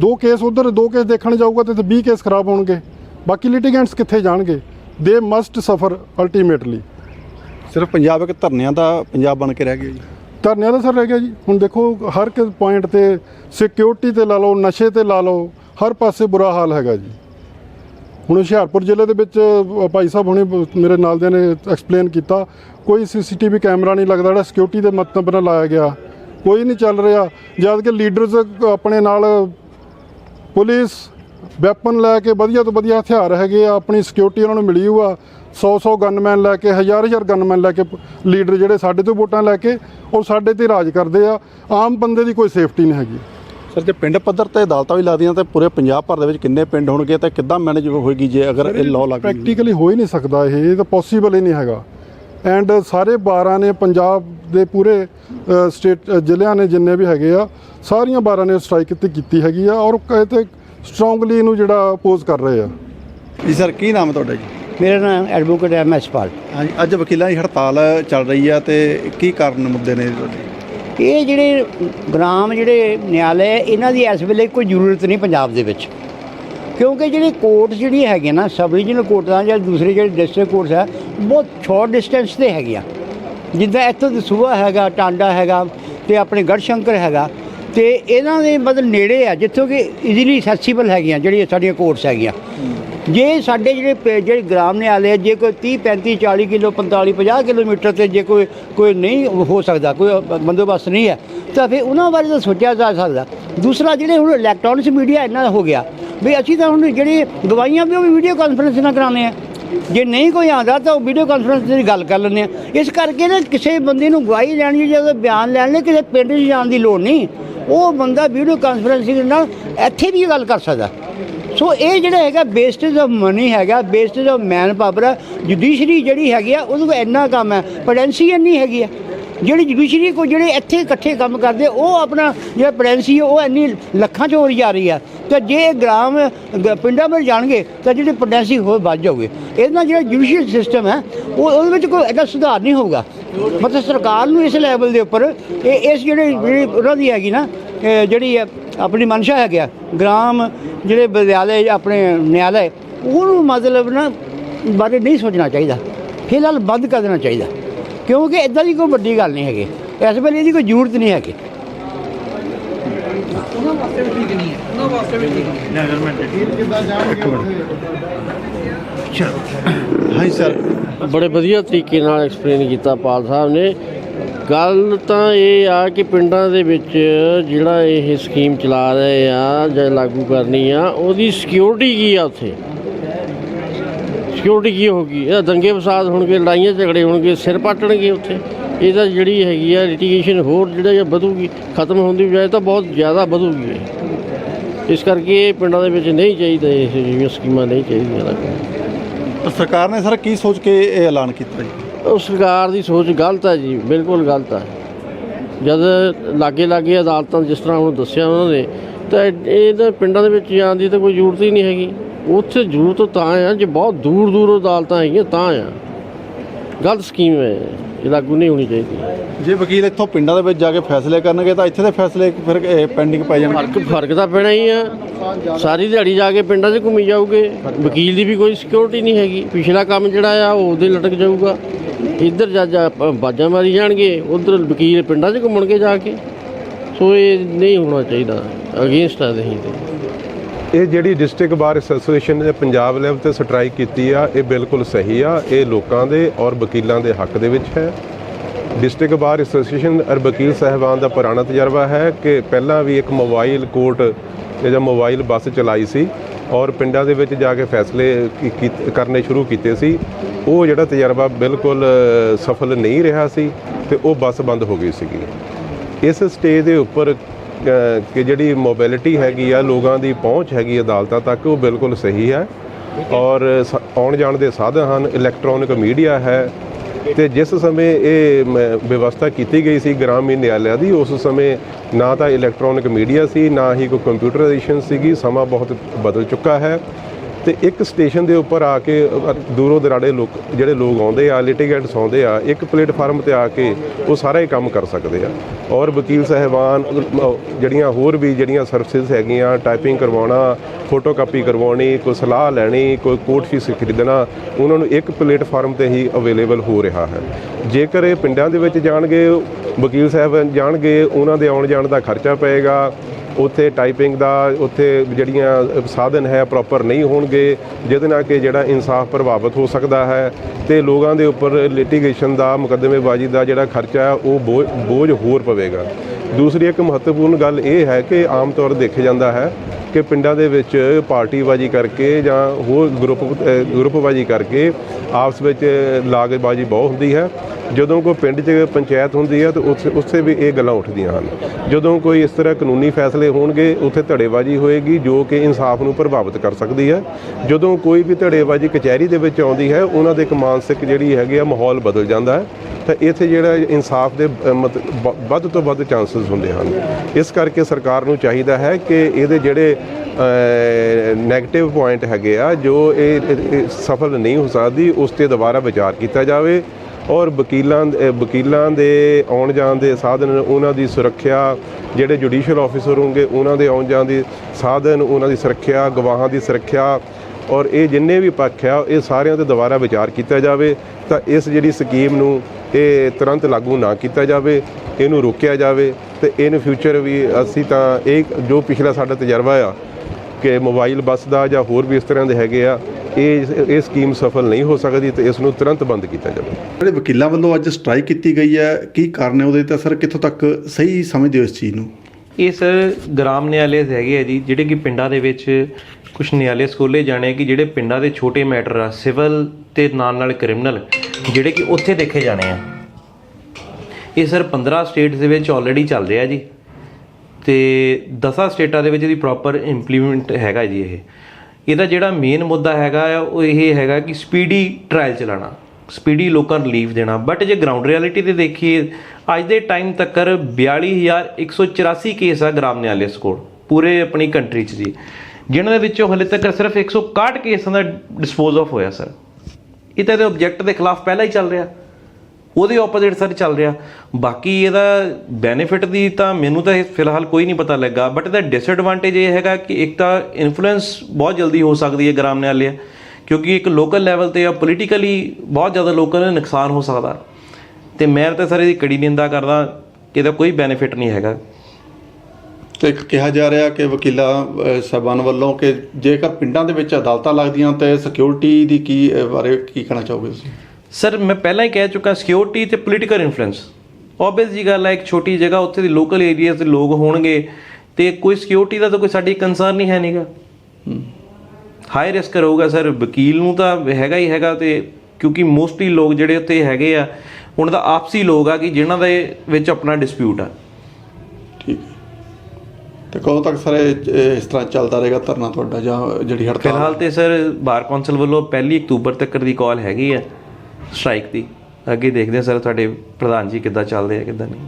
[SPEAKER 5] ਦੋ ਕੇਸ ਉਧਰ ਦੋ ਕੇਸ ਦੇਖਣ ਜਾਊਗਾ ਤੇ 20 ਕੇਸ ਖਰਾਬ ਹੋਣਗੇ। ਬਾਕੀ ਲਿਟੀਗੈਂਟਸ ਕਿੱਥੇ ਜਾਣਗੇ? ਦੇ ਮਸਟ ਸਫਰ ਅਲਟੀਮੇਟਲੀ
[SPEAKER 3] ਸਿਰਫ ਪੰਜਾਬ ਇੱਕ ਧਰਨਿਆਂ ਦਾ ਪੰਜਾਬ ਬਣ ਕੇ ਰਹਿ ਗਿਆ ਜੀ।
[SPEAKER 5] ਧਰਨਿਆਂ ਦਾ ਸਰ ਰਹਿ ਗਿਆ ਜੀ। ਹੁਣ ਦੇਖੋ ਹਰ ਇੱਕ ਪੁਆਇੰਟ ਤੇ ਸਿਕਿਉਰਿਟੀ ਤੇ ਲਾ ਲਓ ਨਸ਼ੇ ਤੇ ਲਾ ਲਓ ਹਰ ਪਾਸੇ ਬੁਰਾ ਹਾਲ ਹੈਗਾ ਜੀ। ਹੁਣ ਹੁਸ਼ਿਆਰਪੁਰ ਜ਼ਿਲ੍ਹੇ ਦੇ ਵਿੱਚ ਭਾਈ ਸਾਹਿਬ ਹੁਣੇ ਮੇਰੇ ਨਾਲ ਦੇ ਨੇ ਐਕਸਪਲੇਨ ਕੀਤਾ। ਕੋਈ ਸੀਸੀਟੀਵੀ ਕੈਮਰਾ ਨਹੀਂ ਲੱਗਦਾ ਜਿਹੜਾ ਸਿਕਿਉਰਿਟੀ ਦੇ ਮਤਲਬ ਨਾਲ ਲਾਇਆ ਗਿਆ। ਕੋਈ ਨਹੀਂ ਚੱਲ ਰਿਹਾ। ਜਦ ਕਿ ਲੀਡਰਸ ਆਪਣੇ ਨਾਲ ਪੁਲਿਸ ਵੈਪਨ ਲੈ ਕੇ ਵਧੀਆ ਤੋਂ ਵਧੀਆ ਹਥਿਆਰ ਹੈਗੇ ਆ, ਆਪਣੀ ਸਿਕਿਉਰਿਟੀ ਉਹਨਾਂ ਨੂੰ ਮਿਲੀ ਹੋਆ 100 100 ਗਨਮੈਨ ਲੈ ਕੇ, ਹਜ਼ਾਰ ਹਜ਼ਾਰ ਗਨਮੈਨ ਲੈ ਕੇ ਲੀਡਰ ਜਿਹੜੇ ਸਾਡੇ ਤੋਂ ਵੋਟਾਂ ਲੈ ਕੇ, ਉਹ ਸਾਡੇ ਤੇ ਰਾਜ ਕਰਦੇ ਆ। ਆਮ ਬੰਦੇ ਦੀ ਕੋਈ ਸੇਫਟੀ ਨਹੀਂ ਹੈਗੀ।
[SPEAKER 3] ਸਰ ਜੇ ਪਿੰਡ ਪੱਧਰ ਤੇ ਅਦਾਲਤਾਂ ਵੀ ਲੱਗਦੀਆਂ ਤਾਂ ਪੂਰੇ ਪੰਜਾਬ ਭਰ ਦੇ ਵਿੱਚ ਕਿੰਨੇ ਪਿੰਡ ਹੋਣਗੇ ਤਾਂ ਕਿੱਦਾਂ ਮੈਨੇਜ ਹੋਏਗੀ ਜੇ ਅਗਰ ਇਹ ਲਾਅ ਲੱਗ
[SPEAKER 5] ਪ੍ਰੈਕਟੀਕਲੀ ਹੋ ਹੀ ਨਹੀਂ ਸਕਦਾ ਇਹ ਇਹ ਤਾਂ ਪੋਸੀਬਲ ਹੀ ਨਹੀਂ ਹੈਗਾ। ਐਂਡ ਸਾਰੇ 12 ਨੇ ਪੰਜਾਬ ਦੇ ਪੂਰੇ ਸਟੇਟ ਜ਼ਿਲ੍ਹਿਆਂ ਨੇ ਜਿੰਨੇ ਵੀ ਹੈਗੇ ਆ ਸਾਰੀਆਂ 12 ਨੇ ਸਟ੍ਰਾਈਕ ਤੇ ਕੀਤੀ ਹੈਗੀ ਆ ਔਰ ਇਹ ਤੇ ਸਟਰੋਂਗਲੀ ਇਹਨੂੰ ਜਿਹੜਾ ਅਪੋਜ਼ ਕਰ ਰਹੇ ਆ।
[SPEAKER 3] ਜੀ ਸਰ ਕੀ ਨਾਮ ਹੈ ਤੁਹਾਡਾ ਜੀ?
[SPEAKER 6] ਮੇਰਾ ਨਾਮ ਐਡਵੋਕੇਟ ਐਮ ਐਸ ਪਾਲ
[SPEAKER 3] ਹਾਂਜੀ ਅੱਜ ਵਕੀਲਾਂ ਦੀ ਹੜਤਾਲ ਚੱਲ ਰਹੀ ਆ ਤੇ ਕੀ ਕਾਰਨ ਮੁੱਦੇ ਨੇ ਤੁਹਾਡੇ
[SPEAKER 6] ਇਹ ਜਿਹੜੇ ਗ੍ਰਾਮ ਜਿਹੜੇ ਨਿਆਲੇ ਹੈ, ਇਹਨਾਂ ਦੀ ਇਸ ਵੇਲੇ ਕੋਈ ਜ਼ਰੂਰਤ ਨਹੀਂ ਪੰਜਾਬ ਦੇ ਵਿੱਚ। ਕਿਉਂਕਿ ਜਿਹੜੇ ਕੋਰਟ ਜਿਹੜੀ ਹੈਗੇ ਨਾ ਸਬ ਰੀਜਨਲ ਕੋਰਟਾਂ ਜਾਂ ਦੂਸਰੇ ਜਿਹੜੇ ਡਿਸਟ੍ਰਿਕਟ ਕੋਰਟਸ ਆ ਬਹੁਤ ਸ਼ਾਰਟ ਡਿਸਟੈਂਸ ਤੇ ਹੈਗੀਆਂ ਜਿੱਦਾਂ ਇੱਥੋਂ ਦਸੂਆ ਹੈਗਾ ਟਾਂਡਾ ਹੈਗਾ ਤੇ ਆਪਣੇ ਗੜਸ਼ੰਕਰ ਹੈਗਾ ਤੇ ਇਹਨਾਂ ਦੇ ਮਤਲਬ ਨੇੜੇ ਆ ਜਿੱਥੋਂ ਕਿ ਈਜ਼ੀਲੀ ਐਕਸੈਸਿਬਲ ਹੈਗੀਆਂ ਜਿਹੜੀਆਂ ਸਾਡੀਆਂ ਕੋਰਟਸ ਹੈਗੀਆਂ। ਜੇ ਸਾਡੇ ਜਿਹੜੇ ਪੇ- ਜਿਹੜੇ ਗ੍ਰਾਮ ਨਿਆਲੇ ਆ ਜੇ ਕੋਈ 30 35 40 ਕਿਲੋ 45 50 ਕਿਲੋਮੀਟਰ ਤੇ ਜੇ ਕੋਈ ਕੋਈ ਨਹੀਂ ਹੋ ਸਕਦਾ, ਕੋਈ ਬੰਦੋਬਸਤ ਨਹੀਂ ਹੈ, ਤਾਂ ਫਿਰ ਉਹਨਾਂ ਬਾਰੇ ਤਾਂ ਸੋਚਿਆ ਜਾ ਸਕਦਾ। ਦੂਸਰਾ ਜਿਹੜੇ ਹੁਣ ਇਲੈਕਟ੍ਰੋਨਿਕਸ ਮੀਡੀਆ ਇੰਨਾ ਹੋ ਗਿਆ, ਵੀ ਅਸੀਂ ਤਾਂ ਹੁਣ ਜਿਹੜੀ ਗਵਾਹੀਆਂ ਵੀ ਉਹ ਵੀਡੀਓ ਕਾਨਫਰੰਸ ਨਾਲ ਕਰਾਉਂਦੇ ਆ ਜੇ ਨਹੀਂ ਕੋਈ ਆਉਂਦਾ, ਤਾਂ ਉਹ ਵੀਡੀਓ ਕਾਨਫਰੰਸ ਦੀ ਗੱਲ ਕਰ ਲੈਂਦੇ ਆ ਇਸ ਕਰਕੇ ਨਾ ਕਿਸੇ ਬੰਦੇ ਨੂੰ ਗਵਾਹੀ ਲੈਣੀ ਜਦੋਂ ਬਿਆਨ ਲੈਣ ਲਈ ਕਿਸੇ ਪਿੰਡ 'ਚ ਜਾਣ ਦੀ ਲੋੜ ਨਹੀਂ। ਉਹ ਬੰਦਾ ਵੀਡੀਓ ਕਾਨਫਰੰਸਿੰਗ ਨਾਲ ਇੱਥੇ ਵੀ ਗੱਲ ਕਰ ਸਕਦਾ। ਸੋ ਇਹ ਜਿਹੜਾ ਹੈਗਾ ਬੇਸਟੇਜ ਆਫ ਮਨੀ ਹੈਗਾ wastage of manpower judiciary ਜਿਹੜੀ ਹੈਗੀ ਆ, ਉਹਦੇ ਕੋਲ ਇੰਨਾ ਕੰਮ ਹੈ ਪੋਟੈਂਸੀ ਇੰਨੀ ਹੈਗੀ ਆ। ਜਿਹੜੀ ਜੁਡੀਸ਼ਰੀ ਕੋ ਜਿਹੜੇ ਇੱਥੇ ਇਕੱਠੇ ਕੰਮ ਕਰਦੇ, ਉਹ ਆਪਣਾ ਜਿਹੜਾ ਪੋਟੈਂਸੀ ਉਹ ਇੰਨੀ ਲੱਖਾਂ ਚ ਹੋ ਜਾ ਰਹੀ ਆ। ਤੇ ਜੇ ਇਹ ਗ੍ਰਾਮ ਪਿੰਡਾਂ ਵਿੱਚ ਜਾਣਗੇ, ਤਾਂ ਜਿਹੜੀ ਪੋਟੈਂਸੀ ਹੋਰ ਵੱਧ ਜਾਊਗੀ। ਇਹਦੇ ਨਾਲ ਜਿਹੜਾ ਜੁਡੀਸ਼ੀਅਲ ਸਿਸਟਮ ਹੈ ਉਹ ਉਹਦੇ ਵਿੱਚ ਕੋਈ ਐਡਾ ਸੁਧਾਰ ਨਹੀਂ ਹੋਊਗਾ। ਮਤਲਬ ਸਰਕਾਰ ਨੂੰ ਇਸ ਲੈਵਲ ਦੇ ਉੱਪਰ, ਇਹ ਇਸ ਜਿਹੜੇ ਜਿਹੜੀ ਉਹਨਾਂ ਦੀ ਹੈਗੀ ਨਾ ਜਿਹੜੀ ਹੈ ਆਪਣੀ ਮਨਸ਼ਾ ਹੈਗੀ ਆ ਗ੍ਰਾਮ ਜਿਹੜੇ ਵਿਦਿਆਲੇ ਆਪਣੇ ਨਿਆਲੇ ਉਹਨੂੰ ਮਤਲਬ ਨਾ ਬਾਰੇ ਨਹੀਂ ਸੋਚਣਾ ਚਾਹੀਦਾ। ਫਿਲਹਾਲ ਬੰਦ ਕਰ ਦੇਣਾ ਚਾਹੀਦਾ। ਕਿਉਂਕਿ ਇਦਾਂ ਦੀ ਕੋਈ ਵੱਡੀ ਗੱਲ ਨਹੀਂ ਹੈਗੀ। ਇਸ ਵੇਲੇ ਇਹਦੀ ਕੋਈ ਜ਼ਰੂਰਤ ਨਹੀਂ ਹੈਗੀ।
[SPEAKER 3] ਹਾਂਜੀ ਸਰ।
[SPEAKER 7] ਬੜੇ ਵਧੀਆ ਤਰੀਕੇ ਨਾਲ ਐਕਸਪਲੇਨ ਕੀਤਾ ਪਾਲ ਸਾਹਿਬ ਨੇ। ਗੱਲ ਤਾਂ ਇਹ ਆ ਕਿ ਪਿੰਡਾਂ ਦੇ ਵਿੱਚ ਜਿਹੜਾ ਇਹ ਸਕੀਮ ਚਲਾ ਰਹੇ ਆ ਜਾਂ ਲਾਗੂ ਕਰਨੀ ਆ, ਉਹਦੀ ਸਿਕਿਉਰਿਟੀ ਕੀ ਆ ਉੱਥੇ? ਸਿਕਿਉਰਿਟੀ ਕੀ ਹੋਗੀ ਇਹ ਦੰਗੇ ਫਸਾਦ ਹੋਣਗੇ, ਲੜਾਈਆਂ ਝਗੜੇ ਹੋਣਗੇ, ਸਿਰ ਪਾਟਣਗੇ ਉੱਥੇ। ਇਹਦਾ ਜਿਹੜੀ ਹੈਗੀ ਆ ਲਿਟੀਗੇਸ਼ਨ ਹੋਰ ਜਿਹੜਾ ਜਾਂ ਵਧੂਗੀ, ਖਤਮ ਹੋਣ ਦੀ ਬਜਾਏ ਤਾਂ ਬਹੁਤ ਜ਼ਿਆਦਾ ਵਧੂਗੀ ਇਸ ਕਰਕੇ ਇਹ ਪਿੰਡਾਂ ਦੇ ਵਿੱਚ ਨਹੀਂ ਚਾਹੀਦਾ ਇਹ ਜਿਹੀਆਂ ਸਕੀਮਾਂ ਨਹੀਂ ਚਾਹੀਦੀਆਂ। ਲੱਗਦੀਆਂ
[SPEAKER 3] ਸਰਕਾਰ ਨੇ ਸਰ ਕੀ ਸੋਚ ਕੇ ਇਹ ਐਲਾਨ ਕੀਤਾ ਜੀ?
[SPEAKER 7] ਉਹ ਸਰਕਾਰ ਦੀ ਸੋਚ ਗਲਤ ਹੈ ਜੀ, ਬਿਲਕੁਲ ਗਲਤ ਹੈ। ਜਦ ਲਾਗੇ ਲਾਗੇ ਅਦਾਲਤਾਂ ਜਿਸ ਤਰ੍ਹਾਂ ਹੁਣ ਦੱਸਿਆ ਉਹਨਾਂ ਨੇ, ਤਾਂ ਇਹ ਤਾਂ ਪਿੰਡਾਂ ਦੇ ਵਿੱਚ ਜਾਣ ਦੀ ਤਾਂ ਕੋਈ ਜ਼ਰੂਰਤ ਹੀ ਨਹੀਂ ਹੈਗੀ। ਉੱਥੇ ਜ਼ਰੂਰਤ ਤਾਂ ਆ, ਜੇ ਬਹੁਤ ਦੂਰ ਦੂਰ ਅਦਾਲਤਾਂ ਹੈਗੀਆਂ ਤਾਂ ਆ। ਗਲਤ ਸਕੀਮ ਹੈ ਇਹ ਲਾਗੂ ਨਹੀਂ ਹੋਣੀ ਚਾਹੀਦੀ।
[SPEAKER 3] ਜੇ ਵਕੀਲ ਇੱਥੋਂ ਪਿੰਡਾਂ ਦੇ ਵਿੱਚ ਜਾ ਕੇ ਫੈਸਲੇ ਕਰਨਗੇ ਤਾਂ ਇੱਥੇ ਦੇ ਫੈਸਲੇ ਫਿਰ ਪੈਂਡਿੰਗ ਪੈ ਜਾਣਗੇ।
[SPEAKER 7] ਫ਼ਰਕ ਫ਼ਰਕ ਤਾਂ ਪੈਣਾ ਹੀ ਆ। ਸਾਰੀ ਦਿਹਾੜੀ ਜਾ ਕੇ ਪਿੰਡਾਂ 'ਚ ਘੁੰਮੀ ਜਾਓਗੇ ਵਕੀਲ ਦੀ ਵੀ ਕੋਈ ਸਿਕਿਉਰਿਟੀ ਨਹੀਂ ਹੈਗੀ। ਪਿਛਲਾ ਕੰਮ ਜਿਹੜਾ ਆ ਉਹ ਉਹਦੇ ਲਟਕ ਜਾਊਗਾ। ਇੱਧਰ ਜਾ ਜਾ ਬਾਜਾਂ ਮਾਰੀ ਜਾਣਗੇ ਉਧਰ ਵਕੀਲ ਪਿੰਡਾਂ 'ਚ ਘੁੰਮਣਗੇ ਜਾ ਕੇ। ਸੋ ਇਹ ਨਹੀਂ ਹੋਣਾ ਚਾਹੀਦਾ ਅਗੇਂਸਟ ਆ ਅਸੀਂ ਤੇ
[SPEAKER 8] ਇਹ ਜਿਹੜੀ ਡਿਸਟ੍ਰਿਕਟ ਬਾਰ ਐਸੋਸੀਏਸ਼ਨ ਨੇ ਪੰਜਾਬ ਲੈਵਲ ਤੇ ਸਟ੍ਰਾਈਕ ਕੀਤੀ ਆ, ਇਹ ਬਿਲਕੁਲ ਸਹੀ ਆ। ਇਹ ਲੋਕਾਂ ਦੇ ਔਰ ਵਕੀਲਾਂ ਦੇ ਹੱਕ ਦੇ ਵਿੱਚ ਹੈ। ਡਿਸਟ੍ਰਿਕਟ ਬਾਰ ਐਸੋਸੀਏਸ਼ਨ ਔਰ ਵਕੀਲ ਸਾਹਿਬਾਨ ਦਾ ਪੁਰਾਣਾ ਤਜਰਬਾ ਹੈ ਕਿ ਪਹਿਲਾਂ ਵੀ ਇੱਕ ਮੋਬਾਈਲ ਕੋਰਟ ਜਾਂ ਮੋਬਾਈਲ ਬੱਸ ਚਲਾਈ ਸੀ ਔਰ ਪਿੰਡਾਂ ਦੇ ਵਿੱਚ ਜਾ ਕੇ ਫੈਸਲੇ ਕੀ- ਕੀ- ਕਰਨੇ ਸ਼ੁਰੂ ਕੀਤੇ ਸੀ, ਉਹ ਜਿਹੜਾ ਤਜਰਬਾ ਬਿਲਕੁਲ ਸਫਲ ਨਹੀਂ ਰਿਹਾ ਸੀ ਤੇ ਉਹ ਬੱਸ ਬੰਦ ਹੋ ਗਈ ਸੀਗੀ। ਇਸ ਸਟੇਜ ਦੇ ਉੱਪਰ ਕਿ ਜਿਹੜੀ ਮੋਬਿਲਿਟੀ ਹੈਗੀ ਆ ਲੋਕਾਂ ਦੀ ਪਹੁੰਚ ਹੈਗੀ ਅਦਾਲਤਾਂ ਤੱਕ ਉਹ ਬਿਲਕੁਲ ਸਹੀ ਹੈ। ਔਰ ਆਉਣ ਜਾਣ ਦੇ ਸਾਧਨ ਹਨ ਇਲੈਕਟ੍ਰੋਨਿਕ ਮੀਡੀਆ ਹੈ। ਤੇ ਜਿਸ ਸਮੇਂ ਇਹ ਵਿਵਸਥਾ ਕੀਤੀ ਗਈ ਸੀ ਗ੍ਰਾਮੀਣ ਨਿਆਲਿਆਂ ਦੀ ਉਸ ਸਮੇਂ ਨਾ ਤਾਂ ਇਲੈਕਟ੍ਰੋਨਿਕ ਮੀਡੀਆ ਸੀ ਨਾ ਹੀ ਕੋਈ ਕੰਪਿਊਟਰਾਈਜੇਸ਼ਨ ਸੀਗੀ ਸਮਾਂ ਬਹੁਤ ਬਦਲ ਚੁੱਕਾ ਹੈ। ਤੇ ਇੱਕ ਸਟੇਸ਼ਨ ਦੇ ਉੱਪਰ ਆ ਕੇ ਦੂਰੋਂ ਦਰਾੜੇ ਲੋਕ, ਜਿਹੜੇ ਲੋਕ ਆਉਂਦੇ ਆ ਲਿਟੀਗੈਂਟਸ ਆਉਂਦੇ ਆ, ਇੱਕ ਪਲੇਟਫਾਰਮ ਤੇ ਆ ਕੇ ਉਹ ਸਾਰਾ ਹੀ ਕੰਮ ਕਰ ਸਕਦੇ ਆ। ਔਰ ਵਕੀਲ ਸਾਹਿਬਾਨ ਜਿਹੜੀਆਂ ਹੋਰ ਵੀ ਜਿਹੜੀਆਂ ਸਰਵਿਸਿਜ਼ ਹੈਗੀਆਂ ਟਾਈਪਿੰਗ ਕਰਵਾਉਣਾ ਫੋਟੋਕਾਪੀ ਕਰਵਾਉਣੀ, ਕੋਈ ਸਲਾਹ ਲੈਣੀ, ਕੋਈ ਕੋਰਟ ਫੀਸ ਖਰੀਦਣਾ, ਉਹਨਾਂ ਨੂੰ ਇੱਕ ਪਲੇਟਫਾਰਮ ਤੇ ਹੀ ਅਵੇਲੇਬਲ ਹੋ ਰਿਹਾ ਹੈ। ਜੇਕਰ ਇਹ ਪਿੰਡਾਂ ਦੇ ਵਿੱਚ ਜਾਣਗੇ, ਵਕੀਲ ਸਾਹਿਬ ਜਾਣਗੇ, ਉਹਨਾਂ ਦੇ ਆਉਣ ਜਾਣ ਦਾ ਖਰਚਾ ਪਏਗਾ ਉੱਥੇ ਟਾਈਪਿੰਗ ਦਾ ਉੱਥੇ ਜਿਹੜੀਆਂ ਸਾਧਨ ਹੈ ਪ੍ਰੋਪਰ ਨਹੀਂ ਹੋਣਗੇ, ਜਿਹਦੇ ਨਾਲ ਕਿ ਜਿਹੜਾ ਇਨਸਾਫ ਪ੍ਰਭਾਵਿਤ ਹੋ ਸਕਦਾ ਹੈ ਤੇ ਲੋਕਾਂ ਦੇ ਉੱਪਰ ਲਿਟੀਗੇਸ਼ਨ ਦਾ, ਮੁਕੱਦਮੇਬਾਜ਼ੀ ਦਾ ਜਿਹੜਾ ਖਰਚਾ ਹੈ, ਉਹ ਬੋਝ ਬੋਝ ਹੋਰ ਪਵੇਗਾ। ਦੂਸਰੀ ਇੱਕ ਮਹੱਤਵਪੂਰਨ ਗੱਲ ਇਹ ਹੈ ਕਿ ਆਮ ਤੌਰ ਦੇਖਿਆ ਜਾਂਦਾ ਹੈ ਕਿ ਪਿੰਡਾਂ ਦੇ ਵਿੱਚ ਪਾਰਟੀਬਾਜ਼ੀ ਕਰਕੇ ਜਾਂ ਹੋਰ ਗਰੁੱਪ ਗਰੁੱਪਬਾਜ਼ੀ ਕਰਕੇ ਆਪਸ ਵਿੱਚ ਲਾਗਬਾਜ਼ੀ ਬਹੁਤ ਹੁੰਦੀ ਹੈ। ਜਦੋਂ ਕੋਈ ਪਿੰਡ 'ਚ ਪੰਚਾਇਤ ਹੁੰਦੀ ਹੈ ਤਾਂ ਉੱਥੇ ਉੱਥੇ ਵੀ ਇਹ ਗੱਲਾਂ ਉੱਠਦੀਆਂ ਹਨ। ਜਦੋਂ ਕੋਈ ਇਸ ਤਰ੍ਹਾਂ ਕਾਨੂੰਨੀ ਫੈਸਲੇ ਹੋਣਗੇ, ਉੱਥੇ ਧੜੇਬਾਜ਼ੀ ਹੋਏਗੀ, ਜੋ ਕਿ ਇਨਸਾਫ ਨੂੰ ਪ੍ਰਭਾਵਿਤ ਕਰ ਸਕਦੀ ਹੈ ਜਦੋਂ ਕੋਈ ਵੀ ਧੜੇਬਾਜ਼ੀ ਕਚਹਿਰੀ ਦੇ ਵਿੱਚ ਆਉਂਦੀ ਹੈ, ਉਹਨਾਂ ਦੇ ਇੱਕ ਮਾਨਸਿਕ ਜਿਹੜੀ ਹੈਗੀ ਆ, ਮਾਹੌਲ ਬਦਲ ਜਾਂਦਾ ਹੈ। ਤਾਂ ਇੱਥੇ ਜਿਹੜਾ ਇਨਸਾਫ ਦੇ ਮਤ- ਵ- ਵੱਧ ਤੋਂ ਵੱਧ ਚਾਂਸਸ ਹੁੰਦੇ ਹਨ। ਇਸ ਕਰਕੇ ਸਰਕਾਰ ਨੂੰ ਚਾਹੀਦਾ ਹੈ ਕਿ ਇਹਦੇ ਜਿਹੜੇ ਨੈਗੇਟਿਵ ਪੁਆਇੰਟ ਹੈਗੇ ਆ, ਜੋ ਇਹ ਸਫਲ ਨਹੀਂ ਹੋ ਸਕਦੀ, ਉਸ ਤੇ ਦੁਬਾਰਾ ਵਿਚਾਰ ਕੀਤਾ ਜਾਵੇ। ਔਰ ਵਕੀਲਾਂ ਵਕੀਲਾਂ ਦੇ ਆਉਣ ਜਾਣ ਦੇ ਸਾਧਨ, ਉਹਨਾਂ ਦੀ ਸੁਰੱਖਿਆ ਜਿਹੜੇ ਜੁਡੀਸ਼ੀਅਲ ਆਫੀਸਰ ਹੋਣਗੇ, ਉਹਨਾਂ ਦੇ ਆਉਣ ਜਾਣ ਦੇ ਸਾਧਨ, ਉਹਨਾਂ ਦੀ ਸੁਰੱਖਿਆ, ਗਵਾਹਾਂ ਦੀ ਸੁਰੱਖਿਆ ਔਰ ਇਹ ਜਿੰਨੇ ਵੀ ਪੱਖ ਆ, ਇਹ ਸਾਰਿਆਂ ਤੇ ਦੁਬਾਰਾ ਵਿਚਾਰ ਕੀਤਾ ਜਾਵੇ ਤਾਂ ਇਸ ਜਿਹੜੀ ਸਕੀਮ ਨੂੰ ਇਹ ਤੁਰੰਤ ਲਾਗੂ ਨਾ ਕੀਤਾ ਜਾਵੇ, ਇਹਨੂੰ ਰੋਕਿਆ ਜਾਵੇ ਤੇ ਇਨ ਫਿਊਚਰ ਵੀ ਅਸੀਂ ਤਾਂ ਇਹ ਜੋ ਪਿਛਲਾ ਸਾਡਾ ਤਜਰਬਾ ਆ ਕਿ ਮੋਬਾਈਲ ਬੱਸ ਦਾ ਜਾਂ ਹੋਰ ਵੀ ਇਸ ਤਰ੍ਹਾਂ ਦੇ ਹੈਗੇ ਆ ਇਹ ਇਹ ਸਕੀਮ ਸਫਲ ਨਹੀਂ ਹੋ ਸਕਦੀ ਤੇ ਇਸ ਨੂੰ ਤੁਰੰਤ ਬੰਦ ਕੀਤਾ ਜਾਵੇ।
[SPEAKER 3] ਜਿਹੜੇ ਵਕੀਲਾਂ ਵੱਲੋਂ ਅੱਜ ਸਟ੍ਰਾਈਕ ਕੀਤੀ ਗਈ ਹੈ ਕੀ ਕਾਰਨ ਹੈ ਉਹਦੇ ਤਾਂ ਸਰ? ਕਿੱਥੋਂ ਤੱਕ ਸਹੀ ਸਮਝਦੇ ਹੋ ਇਸ ਚੀਜ਼ ਨੂੰ?
[SPEAKER 9] ਇਹ ਸਰ ਗ੍ਰਾਮ ਨਿਆਲੇ ਹੈਗੇ ਆ ਜੀ ਜਿਹੜੇ ਕਿ ਪਿੰਡਾਂ ਦੇ ਵਿੱਚ ਕੁਝ ਨਿਆਲੇ ਸਕੂਲੇ ਜਾਣੇ ਕਿ ਜਿਹੜੇ ਪਿੰਡਾਂ ਦੇ ਛੋਟੇ ਮੈਟਰ ਆ ਸਿਵਲ ਤੇ ਨਾਲ ਨਾਲ ਕ੍ਰਿਮੀਨਲ ਜਿਹੜੇ ਕਿ ਉੱਥੇ ਦੇਖੇ ਜਾਣੇ ਆ। ਇਹ ਸਰ 15 ਸਟੇਟਸ ਦੇ ਵਿੱਚ ਆਲਰੇਡੀ ਚੱਲ ਰਿਹਾ ਜੀ। ਤੇ 10 ਸਟੇਟਾਂ ਦੇ ਵਿੱਚ ਇਹਦੀ ਪ੍ਰੋਪਰ ਇੰਪਲੀਮੈਂਟ ਹੈਗਾ ਜੀ ਇਹ। ਇਹਦਾ ਜਿਹੜਾ ਮੇਨ ਮੁੱਦਾ ਹੈਗਾ ਆ, ਉਹ ਇਹ ਹੈਗਾ ਕਿ ਸਪੀਡੀ ਟ੍ਰਾਇਲ ਚਲਾਣਾ ਸਪੀਡੀ ਲੋਕਾਂ ਨੂੰ ਰਿਲੀਫ ਦੇਣਾ। ਬਟ ਜੇ ਗਰਾਊਂਡ ਰਿਐਲਿਟੀ ਤੇ ਦੇਖੀਏ, ਅੱਜ ਦੇ ਟਾਈਮ ਤੱਕ 42184 ਕੇਸ ਆ ਗ੍ਰਾਮ ਨਿਆਲੇ ਕੋਲ, ਪੂਰੇ ਆਪਣੀ ਕੰਟਰੀ 'ਚ ਜੀ। ਜਿਨ੍ਹਾਂ ਦੇ ਵਿੱਚੋਂ ਹਲੇ ਤੱਕ ਸਿਰਫ 161 ਕੇਸਾਂ ਦਾ ਡਿਸਪੋਜ਼ ਆਫ ਹੋਇਆ ਸਰ ਇਹ ਤਾਂ ਇਹਦੇ ਆਬਜੈਕਟ ਦੇ ਖਿਲਾਫ ਪਹਿਲਾਂ ਹੀ ਚੱਲ ਰਿਹਾ। ਉਹਦੇ ਆਪੋਜ਼ਿਟ ਸਰ ਚੱਲ ਰਿਹਾ। ਬਾਕੀ ਇਹਦਾ ਬੈਨੀਫਿਟ ਦੀ ਤਾਂ ਮੈਨੂੰ ਤਾਂ ਇਹ ਫਿਲਹਾਲ ਕੋਈ ਨਹੀਂ ਪਤਾ ਲੱਗਾ ਬਟ ਇਹਦਾ ਡਿਸਐਡਵਾਂਟੇਜ ਇਹ ਹੈਗਾ ਕਿ ਇੱਕ ਤਾਂ ਇਨਫਲੂਐਂਸ ਬਹੁਤ ਜਲਦੀ ਹੋ ਸਕਦੀ ਹੈ ਗ੍ਰਾਮ ਨਿਆਲੇ ਕਿਉਂਕਿ ਇੱਕ ਲੋਕਲ ਲੈਵਲ ਤੇ ਆ ਪੋਲੀਟੀਕਲੀ ਬਹੁਤ ਜ਼ਿਆਦਾ ਲੋਕਾਂ ਨੂੰ ਨੁਕਸਾਨ ਹੋ ਸਕਦਾ। ਤੇ ਮੈਂ ਤਾਂ ਸਰ ਇਹਦੀ ਕੜੀ ਨਿੰਦਾ ਕਰਦਾ ਇਹਦਾ ਕੋਈ ਬੈਨੀਫਿਟ ਨਹੀਂ ਹੈਗਾ।
[SPEAKER 3] ਤੇ ਇੱਕ ਕਿਹਾ ਜਾ ਰਿਹਾ ਕਿ ਵਕੀਲਾਂ ਅ, ਸਾਹਿਬਾਨ ਵੱਲੋਂ ਕਿ ਜੇਕਰ ਪਿੰਡਾਂ ਦੇ ਵਿੱਚ ਅਦਾਲਤਾਂ ਲੱਗਦੀਆਂ ਤੇ ਸਿਕਿਉਰਿਟੀ ਦੀ ਕੀ ਬਾਰੇ ਕੀ ਕਹਿਣਾ ਚਾਹੋਗੇ ਤੁਸੀਂ?
[SPEAKER 9] ਸਰ ਮੈਂ ਪਹਿਲਾਂ ਹੀ ਕਹਿ ਚੁੱਕਾ ਸਿਕਿਉਰਿਟੀ ਤੇ ਪੋਲੀਟੀਕਲ ਇਨਫਲੂਐਂਸ ਆਬਵੀਅਸ ਜੀ ਗੱਲ ਹੈ ਇੱਕ ਛੋਟੀ ਜਗ੍ਹਾ ਉੱਥੇ ਦੀ ਲੋਕਲ ਏਰੀਆਜ਼ ਦੇ ਲੋਕ ਹੋਣਗੇ ਤੇ ਕੋਈ ਸਿਕਿਉਰਿਟੀ ਦਾ ਤਾਂ ਕੋਈ ਸਾਡੀ ਕੰਸਰਨ ਹੀ ਹੈ ਨਹੀਂਗਾ ਹਾਈ ਰਿਸਕ ਰਹੂਗਾ ਸਰ ਵਕੀਲ ਨੂੰ ਤਾਂ ਹੈਗਾ ਹੀ ਹੈਗਾ ਤੇ ਕਿਉਂਕਿ ਮੋਸਟਲੀ ਲੋਕ ਜਿਹੜੇ ਉੱਥੇ ਹੈਗੇ ਆ ਉਹਨਾਂ ਦਾ ਆਪਸੀ ਲੋਕ ਆ ਕਿ ਜਿਨ੍ਹਾਂ ਦੇ ਵਿੱਚ ਆਪਣਾ ਡਿਸਪਿਊਟ ਆ।
[SPEAKER 3] ਠੀਕ ਤੇ ਕਦੋਂ ਤੱਕ ਸਰ ਇਹ- ਇਸ ਤਰ੍ਹਾਂ ਚੱਲਦਾ ਰਹੇਗਾ ਧਰਨਾ ਤੁਹਾਡਾ ਜਾਂ ਜਿਹੜੀ ਹੜਤਾਲ?
[SPEAKER 9] ਫਿਲਹਾਲ ਤੇ ਸਰ ਬਾਰ ਕੌਂਸਲ ਵੱਲੋਂ ਪਹਿਲੀ ਅਕਤੂਬਰ ਤੱਕ ਦੀ ਕਾਲ ਹੈਗੀ ਹੈ ਸਟ੍ਰਾਈਕ ਦੀ। ਅੱਗੇ ਦੇਖਦੇ ਹਾਂ ਸਰ, ਤੁਹਾਡੇ ਪ੍ਰਧਾਨ ਜੀ ਕਿੱਦਾਂ ਚੱਲਦੇ ਆ, ਕਿੱਦਾਂ ਨਹੀਂ।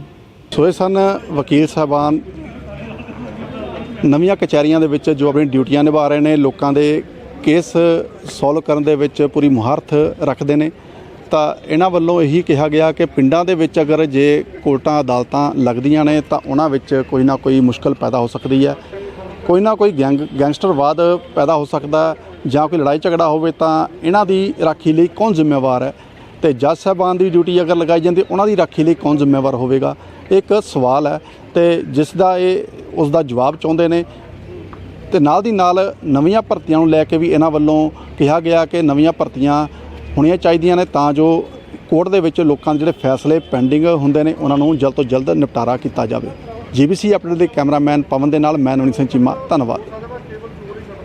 [SPEAKER 3] ਸੋ ਸਨ ਵਕੀਲ ਸਾਹਿਬਾਨ ਨਵੀਆਂ ਕਚਹਿਰੀਆਂ ਦੇ ਵਿੱਚ ਜੋ ਆਪਣੀ ਡਿਊਟੀਆਂ ਨਿਭਾ ਰਹੇ ਨੇ, ਲੋਕਾਂ ਦੇ ਕੇਸ ਸੋਲਵ ਕਰਨ ਦੇ ਵਿੱਚ ਪੂਰੀ ਮੁਹਾਰਤ ਰੱਖਦੇ ਨੇ। ਤਾਂ ਇਹਨਾਂ ਵੱਲੋਂ ਇਹੀ ਕਿਹਾ ਗਿਆ ਕਿ ਪਿੰਡਾਂ ਦੇ ਵਿੱਚ ਅਗਰ ਜੇ ਕੋਰਟਾਂ, ਅਦਾਲਤਾਂ ਲੱਗਦੀਆਂ ਨੇ, ਤਾਂ ਉਹਨਾਂ ਵਿੱਚ ਕੋਈ ਨਾ ਕੋਈ ਮੁਸ਼ਕਲ ਪੈਦਾ ਹੋ ਸਕਦੀ ਹੈ। ਕੋਈ ਨਾ ਕੋਈ ਗੈਂਗ ਗੈਂਗਸਟਰਵਾਦ ਪੈਦਾ ਹੋ ਸਕਦਾ, ਜਾਂ ਕੋਈ ਲੜਾਈ ਝਗੜਾ ਹੋਵੇ, ਤਾਂ ਇਹਨਾਂ ਦੀ ਰਾਖੀ ਲਈ ਕੌਣ ਜ਼ਿੰਮੇਵਾਰ ਹੈ? ਤੇ ਜੱਜ ਸਾਹਿਬਾਨ ਦੀ ਡਿਊਟੀ ਅਗਰ ਲਗਾਈ ਜਾਂਦੀ, ਉਹਨਾਂ ਦੀ ਰਾਖੀ ਲਈ ਕੌਣ ਜ਼ਿੰਮੇਵਾਰ ਹੋਵੇਗਾ? ਇਹ ਇੱਕ ਸਵਾਲ ਹੈ ਤੇ ਜਿਸ ਦਾ ਇਹ ਉਸ ਦਾ ਜਵਾਬ ਚਾਹੁੰਦੇ ਨੇ। ਤੇ ਨਾਲ ਦੀ ਨਾਲ ਨਵੀਆਂ ਭਰਤੀਆਂ ਨੂੰ ਲੈ ਕੇ ਵੀ ਇਹਨਾਂ ਵੱਲੋਂ ਕਿਹਾ ਗਿਆ ਕਿ ਨਵੀਆਂ ਭਰਤੀਆਂ ਹੋਣੀਆਂ ਚਾਹੀਦੀਆਂ ਨੇ, ਤਾਂ ਜੋ ਕੋਰਟ ਦੇ ਵਿੱਚ ਲੋਕਾਂ ਦੇ ਜਿਹੜੇ ਫੈਸਲੇ ਪੈਂਡਿੰਗ ਹੁੰਦੇ ਨੇ, ਉਹਨਾਂ ਨੂੰ ਜਲਦ ਤੋਂ ਜਲਦ ਨਿਪਟਾਰਾ ਕੀਤਾ ਜਾਵੇ। ਜੀਬੀਸੀ ਅਪਡੇਟ ਦੇ ਕੈਮਰਾਮੈਨ ਪਵਨ ਦੇ ਨਾਲ, ਮੈਂ ਨਵਨੀਤ ਸਿੰਘ ਚੀਮਾ, ਧੰਨਵਾਦ।